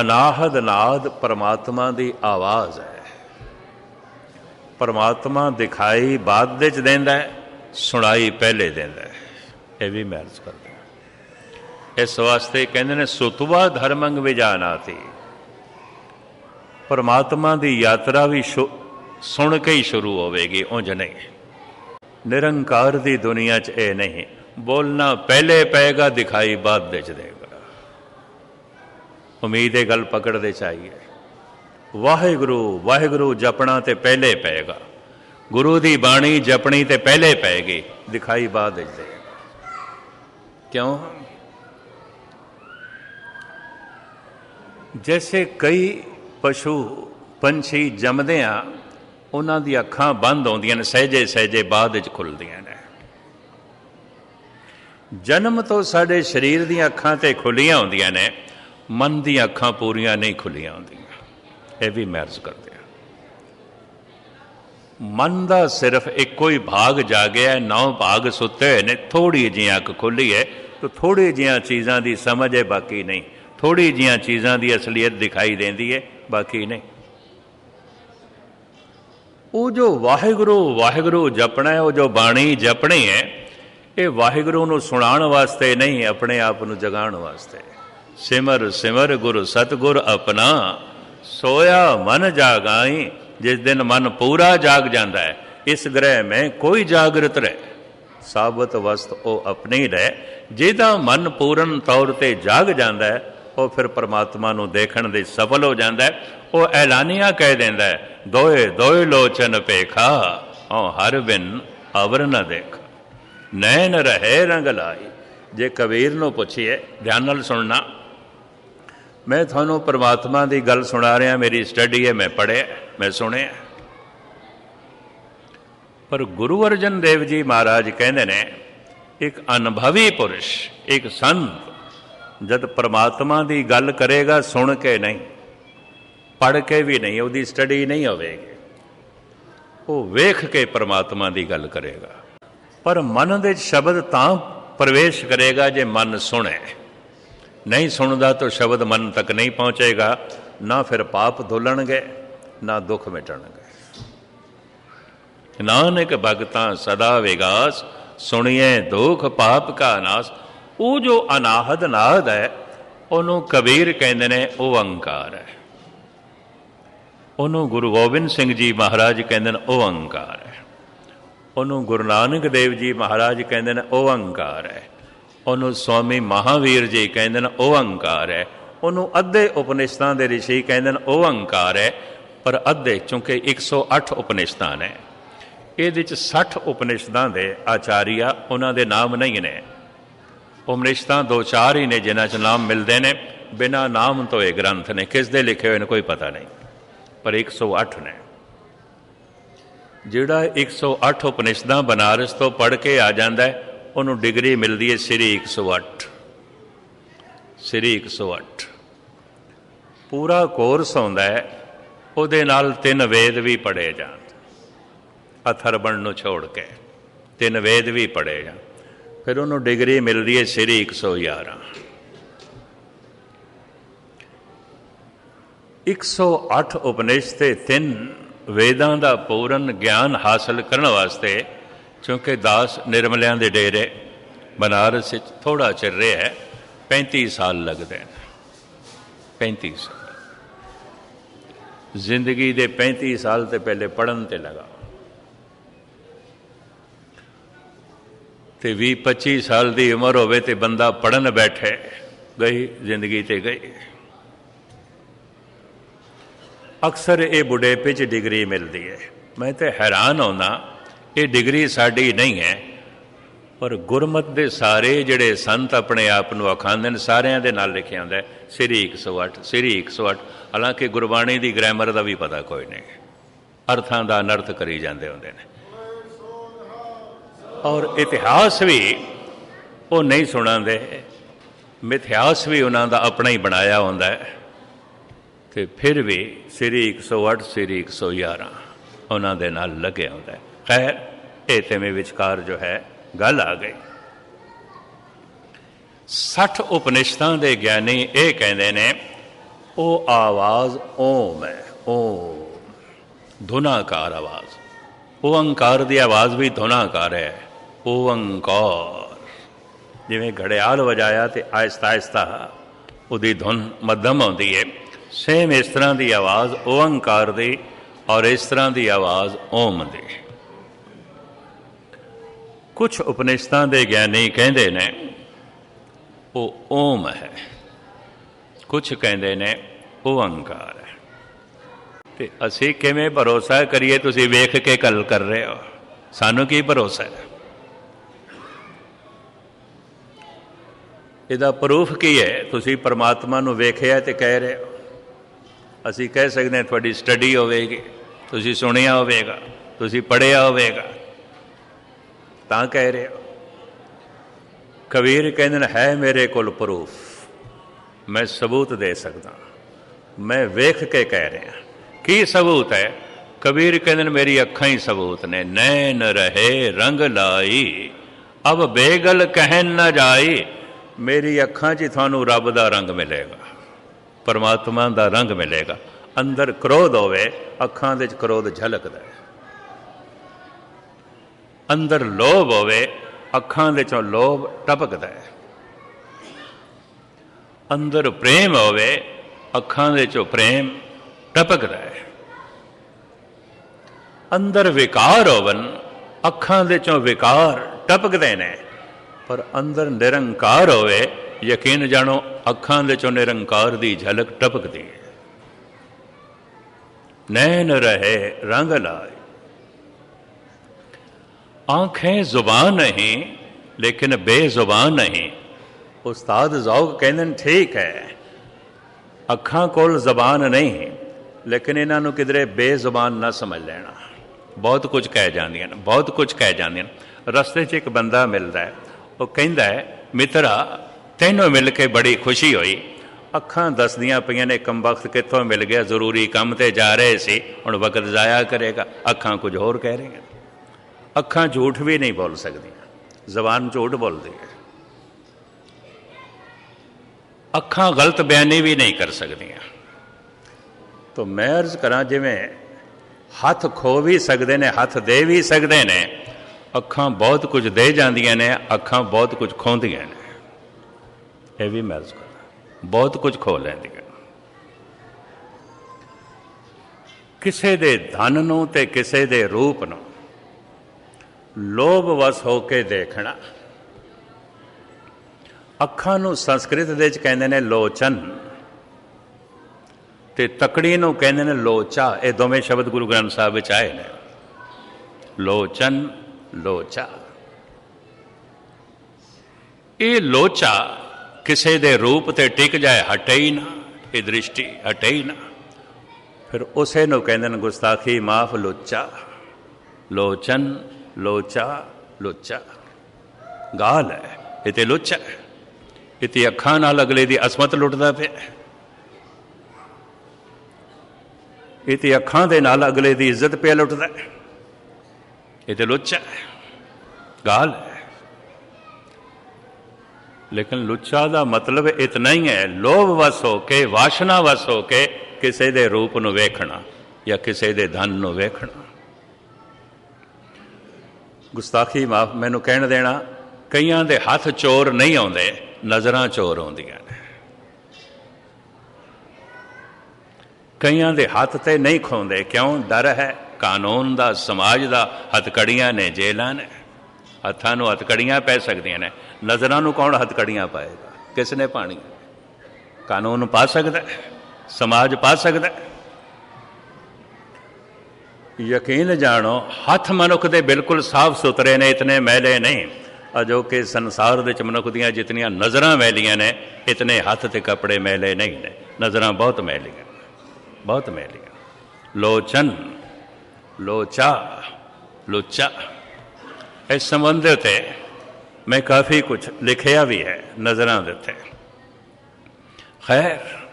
ਅਨਾਹਦ ਨਾਦ ਪਰਮਾਤਮਾ ਦੀ ਆਵਾਜ਼ ਹੈ। ਪਰਮਾਤਮਾ ਦਿਖਾਈ ਬਾਅਦ ਵਿੱਚ ਦਿੰਦਾ ਸੁਣਾਈ ਪਹਿਲੇ ਦਿੰਦਾ ਇਹ ਵੀ ਮਹਿਰਜ ਕਰਦੇ ਇਸ ਵਾਸਤੇ ਕਹਿੰਦੇ ਨੇ, ਸੁਤਵਾ ਧਰਮੰਗ ਵਿਜਾਨਾਤੀ। ਪਰਮਾਤਮਾ ਦੀ ਯਾਤਰਾ ਵੀ ਸੁਣ ਕੇ ਹੀ ਸ਼ੁਰੂ ਹੋਵੇਗੀ, ਉਂਝ ਨਹੀਂ। ਨਿਰੰਕਾਰ ਦੀ ਦੁਨੀਆ 'ਚ ਇਹ ਨਹੀਂ। ਬੋਲਣਾ ਪਹਿਲੇ ਪਏਗਾ, ਦਿਖਾਈ ਬਾਅਦ ਵਿੱਚ ਦੇਗਾ। ਉਮੀਦ ਇਹ ਗੱਲ ਪਕੜਦੇ ਚਾਹੀਏ। ਵਾਹਿਗੁਰੂ ਵਾਹਿਗੁਰੂ ਜਪਣਾ ਤੇ ਪਹਿਲੇ ਪਏਗਾ। ਗੁਰੂ ਦੀ ਬਾਣੀ ਜਪਣੀ ਤੇ ਪਹਿਲੇ ਪਏਗੀ, ਦਿਖਾਈ ਬਾਅਦ ਵਿੱਚ ਕਿਉਂ? ਜੈਸੇ ਕਈ ਪਸ਼ੂ ਪੰਛੀ ਜੰਮਦੇ ਆ, ਉਹਨਾਂ ਦੀ ਅੱਖਾਂ ਬੰਦ ਹੁੰਦੀਆਂ ਨੇ, ਸਹਿਜੇ ਸਹਿਜੇ ਬਾਅਦ ਵਿੱਚ ਖੁੱਲਦੀਆਂ ਨੇ। ਜਨਮ ਤੋਂ ਸਾਡੇ ਸਰੀਰ ਦੀਆਂ ਅੱਖਾਂ ਤੇ ਖੁੱਲੀਆਂ ਹੁੰਦੀਆਂ ਨੇ ਮਨ ਦੀਆਂ ਅੱਖਾਂ ਪੂਰੀਆਂ ਨਹੀਂ ਖੁੱਲੀਆਂ ਹੁੰਦੀਆਂ। ਇਹ ਵੀ ਮਹਿਰਜ ਕਰਦੇ ਆ ਮਨ ਦਾ ਸਿਰਫ ਇੱਕੋ ਹੀ ਭਾਗ ਜਾਗਿਆ ਨੌ ਭਾਗ ਸੁੱਤੇ ਹੋਏ ਨੇ ਥੋੜੀ ਜਿਹੀ ਅੱਖ ਖੁੱਲੀ ਹੈ ਤਾਂ ਥੋੜੀ ਜਿਹੀਆਂ ਚੀਜ਼ਾਂ ਦੀ ਸਮਝ ਹੈ, ਬਾਕੀ ਨਹੀਂ। ਥੋੜੀ ਜਿਹੀਆਂ ਚੀਜ਼ਾਂ ਦੀ ਅਸਲੀਅਤ ਦਿਖਾਈ ਦਿੰਦੀ ਹੈ, ਬਾਕੀ ਨਹੀਂ। ਉਹ ਜੋ ਵਾਹਿਗੁਰੂ ਵਾਹਿਗੁਰੂ ਜਪਣਾ ਹੈ, ਉਹ ਜੋ ਬਾਣੀ ਜਪਣੀ ਹੈ, ਇਹ ਵਾਹਿਗੁਰੂ ਨੂੰ ਸੁਣਾਉਣ ਵਾਸਤੇ ਨਹੀਂ, ਆਪਣੇ ਆਪ ਨੂੰ ਜਗਾਉਣ ਵਾਸਤੇ। ਸਿਮਰ ਸਿਮਰ ਗੁਰ, ਸਤਗੁਰ ਆਪਣਾ। ਸੋਇਆ ਮਨ ਜਾਗਾਈ, ਜਿਸ ਦਿਨ ਮਨ ਪੂਰਾ ਜਾਗ ਜਾਂਦਾ ਹੈ, ਇਸ ਗ੍ਰਹਿ ਮੈਂ ਕੋਈ ਜਾਗਰਤ ਰਹਿ। ਸਾਬਤ ਵਸਤ ਉਹ ਆਪਣੀ ਰਹਿ, ਜਿਹਦਾ ਮਨ ਪੂਰਨ ਤੌਰ ਤੇ ਜਾਗ ਜਾਂਦਾ ਹੈ, ਉਹ ਫਿਰ ਪਰਮਾਤਮਾ ਨੂੰ ਦੇਖਣ ਦੇ ਸਫਲ ਹੋ ਜਾਂਦਾ ਹੈ, ਉਹ ਐਲਾਨੀਆਂ ਕਹਿ ਦਿੰਦਾ ਹੈ, ਦੋਏ ਦੋਏ ਲੋਚਨ ਪੇਖਾ ਔ ਹਰ ਬਿਨ ਅਵਰ ਨ ਦੇਖ। ਨੈਣ ਰਹੇ ਰੰਗ ਲਾਈ ਜੇ ਕਬੀਰ ਨੂੰ ਪੁੱਛੀਏ, ਧਿਆਨ ਨਾਲ ਸੁਣਨਾ ਮੈਂ ਤੁਹਾਨੂੰ ਪਰਮਾਤਮਾ ਦੀ ਗੱਲ ਸੁਣਾ ਰਿਹਾ, ਮੇਰੀ ਸਟੱਡੀ ਹੈ, ਮੈਂ ਪੜ੍ਹਿਆ, ਮੈਂ ਸੁਣਿਆ। ਪਰ ਗੁਰੂ ਅਰਜਨ ਦੇਵ ਜੀ ਮਹਾਰਾਜ ਕਹਿੰਦੇ ਨੇ, ਇੱਕ ਅਨੁਭਵੀ ਪੁਰਸ਼, ਇੱਕ ਸੰਤ, ਜਦ ਪਰਮਾਤਮਾ ਦੀ ਗੱਲ ਕਰੇਗਾ, ਸੁਣ ਕੇ ਨਹੀਂ, ਪੜ੍ਹ ਕੇ ਵੀ ਨਹੀਂ, ਉਹਦੀ ਸਟੱਡੀ ਨਹੀਂ ਹੋਵੇਗੀ। ਉਹ ਵੇਖ ਕੇ ਪਰਮਾਤਮਾ ਦੀ ਗੱਲ ਕਰੇਗਾ। ਪਰ ਮਨ ਦੇ ਸ਼ਬਦ ਤਾਂ ਪ੍ਰਵੇਸ਼ ਕਰੇਗਾ ਜੇ ਮਨ ਸੁਣੇ। ਨਹੀਂ ਸੁਣਦਾ ਤਾਂ ਸ਼ਬਦ ਮਨ ਤੱਕ ਨਹੀਂ ਪਹੁੰਚੇਗਾ, ਨਾ ਫਿਰ ਪਾਪ ਧੁੱਲਣਗੇ, ਨਾ ਦੁੱਖ ਮਿਟਣਗੇ। ਨਾਨਕ ਭਗਤਾਂ ਸਦਾ ਵਿਗਾਸ ਸੁਣੀਏ ਦੁੱਖ ਪਾਪ ਕਾ ਨਾਸ। ਉਹ ਜੋ ਅਨਾਹਦ ਨਾਦ ਹੈ, ਉਹਨੂੰ ਕਬੀਰ ਕਹਿੰਦੇ ਨੇ ਉਹ ਅਹੰਕਾਰ ਹੈ। ਉਹਨੂੰ ਗੁਰੂ ਗੋਬਿੰਦ ਸਿੰਘ ਜੀ ਮਹਾਰਾਜ ਕਹਿੰਦੇ ਨੇ ਉਹ ਅਹੰਕਾਰ ਹੈ। ਉਹਨੂੰ ਗੁਰੂ ਨਾਨਕ ਦੇਵ ਜੀ ਮਹਾਰਾਜ ਕਹਿੰਦੇ ਨੇ ਉਹ ਅਹੰਕਾਰ ਹੈ। ਉਹਨੂੰ ਸਵਾਮੀ ਮਹਾਵੀਰ ਜੀ ਕਹਿੰਦੇ ਨੇ, ਉਹ ਓੰਕਾਰ ਹੈ। ਉਹਨੂੰ ਅੱਧੇ ਉਪਨਿਸ਼ਦਾਂ ਦੇ ਰਿਸ਼ੀ ਕਹਿੰਦੇ ਨੇ, ਉਹ ਓੰਕਾਰ ਹੈ। ਪਰ ਅੱਧੇ ਚੂੰਕਿ 108 ਉਪਨਿਸ਼ਦਾਂ ਨੇ। ਇਹਦੇ ਚ 60 ਉਪਨਿਸ਼ਦਾਂ ਦੇ ਆਚਾਰੀਆ ਉਹਨਾਂ ਦੇ ਨਾਮ ਨਹੀਂ ਨੇ। ਉਪਨਿਸ਼ਦਾਂ ਦੋ ਚਾਰ ਹੀ ਨੇ, ਜਿਨ੍ਹਾਂ ਚ ਨਾਮ ਮਿਲਦੇ ਨੇ। ਬਿਨਾ ਨਾਮ ਤੋਂ ਇਹ ਗ੍ਰੰਥ ਨੇ। ਕਿਸ ਦੇ ਲਿਖੇ ਹੋਏ ਨੇ ਕੋਈ ਪਤਾ ਨਹੀਂ। ਪਰ 108 ਨੇ। ਜਿਹੜਾ 108 ਉਪਨਿਸ਼ਦਾਂ ਬਨਾਰਸ ਤੋਂ ਪੜ੍ਹ ਕੇ ਆ ਜਾਂਦਾ ਹੈ ਉਹਨੂੰ ਡਿਗਰੀ ਮਿਲਦੀ ਹੈ ਸ੍ਰੀ 108 ਸ੍ਰੀ 108 ਪੂਰਾ ਕੋਰਸ ਹੁੰਦਾ ਹੈ, ਉਹਦੇ ਨਾਲ ਤਿੰਨ ਵੇਦ ਵੀ ਪੜ੍ਹੇ ਜਾਣ। ਅਥਰਵਣ ਨੂੰ ਛੋੜ ਕੇ ਤਿੰਨ ਵੇਦ ਵੀ ਪੜ੍ਹੇ ਜਾਣ। ਫਿਰ ਉਹਨੂੰ ਡਿਗਰੀ ਮਿਲਦੀ ਹੈ ਸ੍ਰੀ 111 108 ਉਪਨਿਸ਼ਦ ਤੇ ਤਿੰਨ ਵੇਦਾਂ ਦਾ ਪੂਰਨ ਗਿਆਨ ਹਾਸਲ ਕਰਨ ਵਾਸਤੇ ਕਿਉਂਕਿ ਦਾਸ ਨਿਰਮਲਿਆਂ ਦੇ ਡੇਰੇ ਬਨਾਰਸ ਵਿੱਚ ਥੋੜਾ ਚਿਰ ਰਿਹਾ ਹੈ 35 ਸਾਲ ਲੱਗਦੇ ਨੇ। 35 ਸਾਲ। ਜ਼ਿੰਦਗੀ ਦੇ 35 ਸਾਲ ਤੇ ਪਹਿਲੇ ਪੜਨ ਤੇ ਲਗਾ। ਤੇ 20 25 ਸਾਲ ਦੀ ਉਮਰ ਹੋਵੇ ਤੇ ਬੰਦਾ ਪੜਨ ਬੈਠੇ, ਗਈ, ਜ਼ਿੰਦਗੀ ਤੇ ਗਈ। ਅਕਸਰ ਇਹ ਬੁਢੇਪੇ 'ਚ ਡਿਗਰੀ ਮਿਲਦੀ ਹੈ। ਮੈਂ ਤੇ ਹੈਰਾਨ ਹੁੰਦਾ ਇਹ ਡਿਗਰੀ ਸਾਡੀ ਨਹੀਂ ਹੈ, ਪਰ ਗੁਰਮਤ ਦੇ ਸਾਰੇ ਜਿਹੜੇ ਸੰਤ ਆਪਣੇ ਆਪ ਨੂੰ ਅਖਾਂਦੇ ਨੇ, ਸਾਰਿਆਂ ਦੇ ਨਾਲ ਲਿਖਿਆ ਹੁੰਦਾ ਸ੍ਰੀ 108 ਸ੍ਰੀ 108 ਹਾਲਾਂਕਿ ਗੁਰਬਾਣੀ ਦੀ ਗ੍ਰਾਮਰ ਦਾ ਵੀ ਪਤਾ ਕੋਈ ਨਹੀਂ। ਅਰਥਾਂ ਦਾ ਅਨਰਥ ਕਰੀ ਜਾਂਦੇ ਹੁੰਦੇ ਨੇ। ਔਰ ਇਤਿਹਾਸ ਵੀ ਉਹ ਨਹੀਂ ਸੁਣਾਉਂਦੇ। ਮਿਥਿਹਾਸ ਵੀ ਉਹਨਾਂ ਦਾ ਆਪਣਾ ਹੀ ਬਣਾਇਆ ਹੁੰਦਾ ਹੈ। ਤੇ ਫਿਰ ਵੀ ਸ੍ਰੀ 108 ਸ੍ਰੀ 111 ਉਹਨਾਂ ਦੇ ਨਾਲ ਲੱਗਿਆ ਹੁੰਦਾ। ਹੈ ਖੈਰ, ਇਹ ਤੇ ਮੇ ਵਿਚਕਾਰ ਜੋ ਹੈ, ਗੱਲ ਆ ਗਈ। 60 ਉਪਨਿਸ਼ਦਾਂ ਦੇ ਗਿਆਨੀ ਇਹ ਕਹਿੰਦੇ ਨੇ, ਉਹ ਆਵਾਜ਼ ਓਮ ਹੈ, ਓਮ। ਧੁਨਾਕਾਰ ਆਵਾਜ਼। ਓੰਕਾਰ ਦੀ ਆਵਾਜ਼ ਵੀ ਧੁਨਾਕਾਰ ਹੈ ਓੰਕਾਰ ਜਿਵੇਂ ਘੜਿਆਲ ਵਜਾਇਆ ਤੇ ਆਇਸਤਾ ਆਇਸਤਾ, ਉਹਦੀ ਧੁਨ ਮੱਧਮ ਆਉਂਦੀ ਹੈ। ਸੇਮ ਇਸ ਤਰ੍ਹਾਂ ਦੀ ਆਵਾਜ਼ ਓੰਕਾਰ ਦੀ ਔਰ ਇਸ ਤਰ੍ਹਾਂ ਦੀ ਆਵਾਜ਼ ਓਮ ਦੀ। ਕੁਝ ਉਪਨਿਸ਼ਦਾਂ ਦੇ ਗਿਆਨੀ ਕਹਿੰਦੇ ਨੇ, ਉਹ ਓਮ ਹੈ। ਕੁਝ ਕਹਿੰਦੇ ਨੇ, ਉਹ ਓੰਕਾਰ ਹੈ। ਤੇ ਅਸੀਂ ਕਿਵੇਂ ਭਰੋਸਾ ਕਰੀਏ, ਤੁਸੀਂ ਵੇਖ ਕੇ ਗੱਲ ਕਰ ਰਹੇ ਹੋ। ਸਾਨੂੰ ਕੀ ਭਰੋਸਾ ਹੈ? ਇਹਦਾ ਪ੍ਰੂਫ ਕੀ ਹੈ? ਤੁਸੀਂ ਪਰਮਾਤਮਾ ਨੂੰ ਵੇਖਿਆ ਤੇ ਕਹਿ ਰਹੇ ਹੋ। ਅਸੀਂ ਕਹਿ ਸਕਦੇ ਹਾਂ, ਤੁਹਾਡੀ ਸਟੱਡੀ ਹੋਵੇਗੀ, ਤੁਸੀਂ ਸੁਣਿਆ ਹੋਵੇਗਾ, ਤੁਸੀਂ ਪੜ੍ਹਿਆ ਹੋਵੇਗਾ। ਤਾਂ ਕਹਿ ਰਿਹਾ, ਕਬੀਰ ਕਹਿੰਦੇ ਨੇ, ਹੈ ਮੇਰੇ ਕੋਲ ਪ੍ਰੂਫ, ਮੈਂ ਸਬੂਤ ਦੇ ਸਕਦਾ, ਮੈਂ ਵੇਖ ਕੇ ਕਹਿ ਰਿਹਾ। ਕੀ ਸਬੂਤ ਹੈ? ਕਬੀਰ ਕਹਿੰਦੇ ਨੇ, ਮੇਰੀ ਅੱਖਾਂ ਹੀ ਸਬੂਤ ਨੇ, ਨੈਣ ਰਹੇ, ਰੰਗ ਲਾਈ, ਅਬ ਬੇਗਲ ਕਹਿਣ ਨਾ ਜਾਈ, ਮੇਰੀ ਅੱਖਾਂ 'ਚ ਹੀ ਤੁਹਾਨੂੰ ਰੱਬ ਦਾ ਰੰਗ ਮਿਲੇਗਾ, ਪਰਮਾਤਮਾ ਦਾ ਰੰਗ ਮਿਲੇਗਾ, ਅੰਦਰ ਕ੍ਰੋਧ ਹੋਵੇ, ਅੱਖਾਂ ਦੇ 'ਚ ਕ੍ਰੋਧ ਝਲਕਦਾ ਅੰਦਰ ਲੋਭ ਹੋਵੇ, ਅੱਖਾਂ ਦੇ 'ਚੋਂ ਲੋਭ ਟਪਕਦਾ ਹੈ। ਅੰਦਰ ਪ੍ਰੇਮ ਹੋਵੇ, ਅੱਖਾਂ ਦੇ 'ਚੋਂ ਪ੍ਰੇਮ ਟਪਕਦਾ ਹੈ। ਅੰਦਰ ਵਿਕਾਰ ਹੋਵਨ, ਅੱਖਾਂ ਦੇ 'ਚੋਂ ਵਿਕਾਰ ਟਪਕਦੇ ਨੇ। ਪਰ ਅੰਦਰ ਨਿਰੰਕਾਰ ਹੋਵੇ, ਯਕੀਨ ਜਾਣੋ, ਅੱਖਾਂ ਦੇ 'ਚੋਂ ਨਿਰੰਕਾਰ ਦੀ ਝਲਕ ਟਪਕਦੀ ਹੈ। ਨੈਣ ਰਹੇ ਰੰਗ ਲਾਏ ਆਂखें ਜ਼ੁਬਾਨ ਨਹੀਂ ਲੇਕਿਨ ਬੇਜ਼ੁਬਾਨ ਨਹੀਂ ਉਸਤਾਦ ਜ਼ੌਕ ਕਹਿੰਦੇ ਨੇ ਠੀਕ ਹੈ ਅੱਖਾਂ ਕੋਲ ਜ਼ਬਾਨ ਨਹੀਂ ਲੇਕਿਨ ਇਹਨਾਂ ਨੂੰ ਕਿਧਰੇ ਬੇਜ਼ੁਬਾਨ ਨਾ ਸਮਝ ਲੈਣਾ ਬਹੁਤ ਕੁਝ ਕਹਿ ਜਾਂਦੀਆਂ ਨੇ ਬਹੁਤ ਕੁਝ ਕਹਿ ਜਾਂਦੀਆਂ ਨੇ ਰਸਤੇ 'ਚ ਇੱਕ ਬੰਦਾ ਮਿਲਦਾ ਹੈ ਉਹ ਕਹਿੰਦਾ ਹੈ ਮਿੱਤਰਾ ਤੈਨੂੰ ਮਿਲ ਕੇ ਬੜੀ ਖੁਸ਼ੀ ਹੋਈ ਅੱਖਾਂ ਦੱਸਦੀਆਂ ਪਈਆਂ ਨੇ ਕੰਬਖਤ ਕਿੱਥੋਂ ਮਿਲ ਗਿਆ ਜ਼ਰੂਰੀ ਕੰਮ ਤੇ ਜਾ ਰਹੇ ਸੀ ਹੁਣ ਵਕਤ ਜ਼ਾਇਆ ਕਰੇਗਾ ਅੱਖਾਂ ਕੁਝ ਹੋਰ ਕਹਿ ਰਹੀਆਂ ਅੱਖਾਂ ਝੂਠ ਵੀ ਨਹੀਂ ਬੋਲ ਸਕਦੀਆਂ, ਜ਼ਬਾਨ ਝੂਠ ਬੋਲਦੀ ਹੈ। ਅੱਖਾਂ ਗਲਤ ਬਿਆਨੀ ਵੀ ਨਹੀਂ ਕਰ ਸਕਦੀਆਂ। ਤਾਂ ਮੈਂ ਅਰਜ਼ ਕਰਾਂ ਜਿਵੇਂ ਹੱਥ ਖੋ ਵੀ ਸਕਦੇ ਨੇ, ਹੱਥ ਦੇ ਵੀ ਸਕਦੇ ਨੇ, ਅੱਖਾਂ ਬਹੁਤ ਕੁਝ ਦੇ ਜਾਂਦੀਆਂ ਨੇ, ਅੱਖਾਂ ਬਹੁਤ ਕੁਝ ਖੋਂਦੀਆਂ ਨੇ। ਇਹ ਵੀ ਮੈਂ ਅਰਜ਼ ਕਰਾਂ, ਬਹੁਤ ਕੁਝ ਖੋ ਲੈਂਦੀਆਂ। ਕਿਸੇ ਦੇ ਧਨ ਨੂੰ ਤੇ ਕਿਸੇ ਦੇ ਰੂਪ ਨੂੰ ਲੋਭ ਵਸ ਹੋ ਕੇ ਦੇਖਣਾ। ਅੱਖਾਂ ਨੂੰ ਸੰਸਕ੍ਰਿਤ ਦੇ ਵਿੱਚ ਕਹਿੰਦੇ ਨੇ ਲੋਚਨ ਤੇ ਤਕੜੀ ਨੂੰ ਕਹਿੰਦੇ ਨੇ ਲੋਚਾ। ਇਹ ਦੋਵੇਂ ਸ਼ਬਦ ਗੁਰੂ ਗ੍ਰੰਥ ਸਾਹਿਬ ਵਿੱਚ ਆਏ ਨੇ। ਲੋਚਨ, ਲੋਚਾ। ਇਹ ਲੋਚਾ ਕਿਸੇ ਦੇ ਰੂਪ ਤੇ ਟਿਕ ਜਾਏ ਹਟੇ ਹੀ ਨਾ, ਇਹ ਦ੍ਰਿਸ਼ਟੀ ਹਟੇ ਹੀ ਨਾ। ਫਿਰ ਉਸੇ ਨੂੰ ਕਹਿੰਦੇ ਨੇ ਗੁਸਤਾਖੀ ਮਾਫ ਲੋਚਾ। ਲੋਚਨ ਲੋਚਾ ਲੋਚਾ ਗਾਲ ਹੈ ਇਹ ਤੇ ਲੋਚਾ ਹੈ ਇਹ ਤੇ ਅੱਖਾਂ ਨਾਲ ਅਗਲੇ ਦੀ ਅਸਮਤ ਲੁੱਟਦਾ ਪਿਆ ਇਹ ਤੇ ਅੱਖਾਂ ਦੇ ਨਾਲ ਅਗਲੇ ਦੀ ਇੱਜ਼ਤ ਪਿਆ ਲੁੱਟਦਾ ਇਹ ਤੇ ਲੁੱਚਾ ਹੈ ਗਾਲ ਹੈ ਲੇਕਿਨ ਲੁੱਚਾ ਦਾ ਮਤਲਬ ਇਤਨਾ ਹੀ ਹੈ ਲੋਭ ਵਸ ਹੋ ਕੇ ਵਾਸ਼ਨਾ ਵਸ ਹੋ ਕੇ ਕਿਸੇ ਦੇ ਰੂਪ ਨੂੰ ਵੇਖਣਾ ਜਾਂ ਕਿਸੇ ਦੇ ਧਨ ਨੂੰ ਵੇਖਣਾ ਗੁਸਤਾਖੀ ਮਾਫ ਮੈਨੂੰ ਕਹਿਣ ਦੇਣਾ, ਕਈਆਂ ਦੇ ਹੱਥ ਚੋਰ ਨਹੀਂ ਆਉਂਦੇ, ਨਜ਼ਰਾਂ ਚੋਰ ਆਉਂਦੀਆਂ ਨੇ। ਕਈਆਂ ਦੇ ਹੱਥ ਤੇ ਨਹੀਂ ਖੋਂਦੇ, ਕਿਉਂ? ਡਰ ਹੈ, ਕਾਨੂੰਨ ਦਾ, ਸਮਾਜ ਦਾ, ਹੱਥਕੜੀਆਂ ਨੇ ਜੇਲਾਂ ਨੇ। ਹੱਥਾਂ ਨੂੰ ਹੱਥਕੜੀਆਂ ਪੈ ਸਕਦੀਆਂ ਨੇ, ਨਜ਼ਰਾਂ ਨੂੰ ਕੌਣ ਹੱਥਕੜੀਆਂ ਪਾਏਗਾ? ਕਿਸ ਨੇ ਪਾਣੀ ਕਾਨੂੰਨ ਪਾ ਸਕਦਾ ਸਮਾਜ ਪਾ ਸਕਦਾ ਯਕੀਨ ਜਾਣੋ, ਹੱਥ ਮਨੁੱਖ ਦੇ ਬਿਲਕੁਲ ਸਾਫ਼ ਸੁਥਰੇ ਨੇ, ਇਤਨੇ ਮੈਲੇ ਨਹੀਂ। ਅਜੋ ਕਿ ਸੰਸਾਰ ਵਿੱਚ ਮਨੁੱਖ ਦੀਆਂ ਜਿਤਨੀਆਂ ਨਜ਼ਰਾਂ ਮੈਲੀਆਂ ਨੇ, ਇਤਨੇ ਹੱਥ ਤੇ ਕੱਪੜੇ ਮੈਲੇ ਨਹੀਂ ਨੇ। ਨਜ਼ਰਾਂ ਬਹੁਤ ਮੈਲੀਆਂ ਬਹੁਤ ਮੈਲੀਆਂ। ਲੋਚਨ, ਲੋਚਾ ਲੋਚਾ, ਇਸ ਸੰਬੰਧ ਤੇ ਮੈਂ ਕਾਫੀ ਕੁਝ ਲਿਖਿਆ ਵੀ ਹੈ ਨਜ਼ਰਾਂ ਦੇ ਉੱਤੇ। ਖੈਰ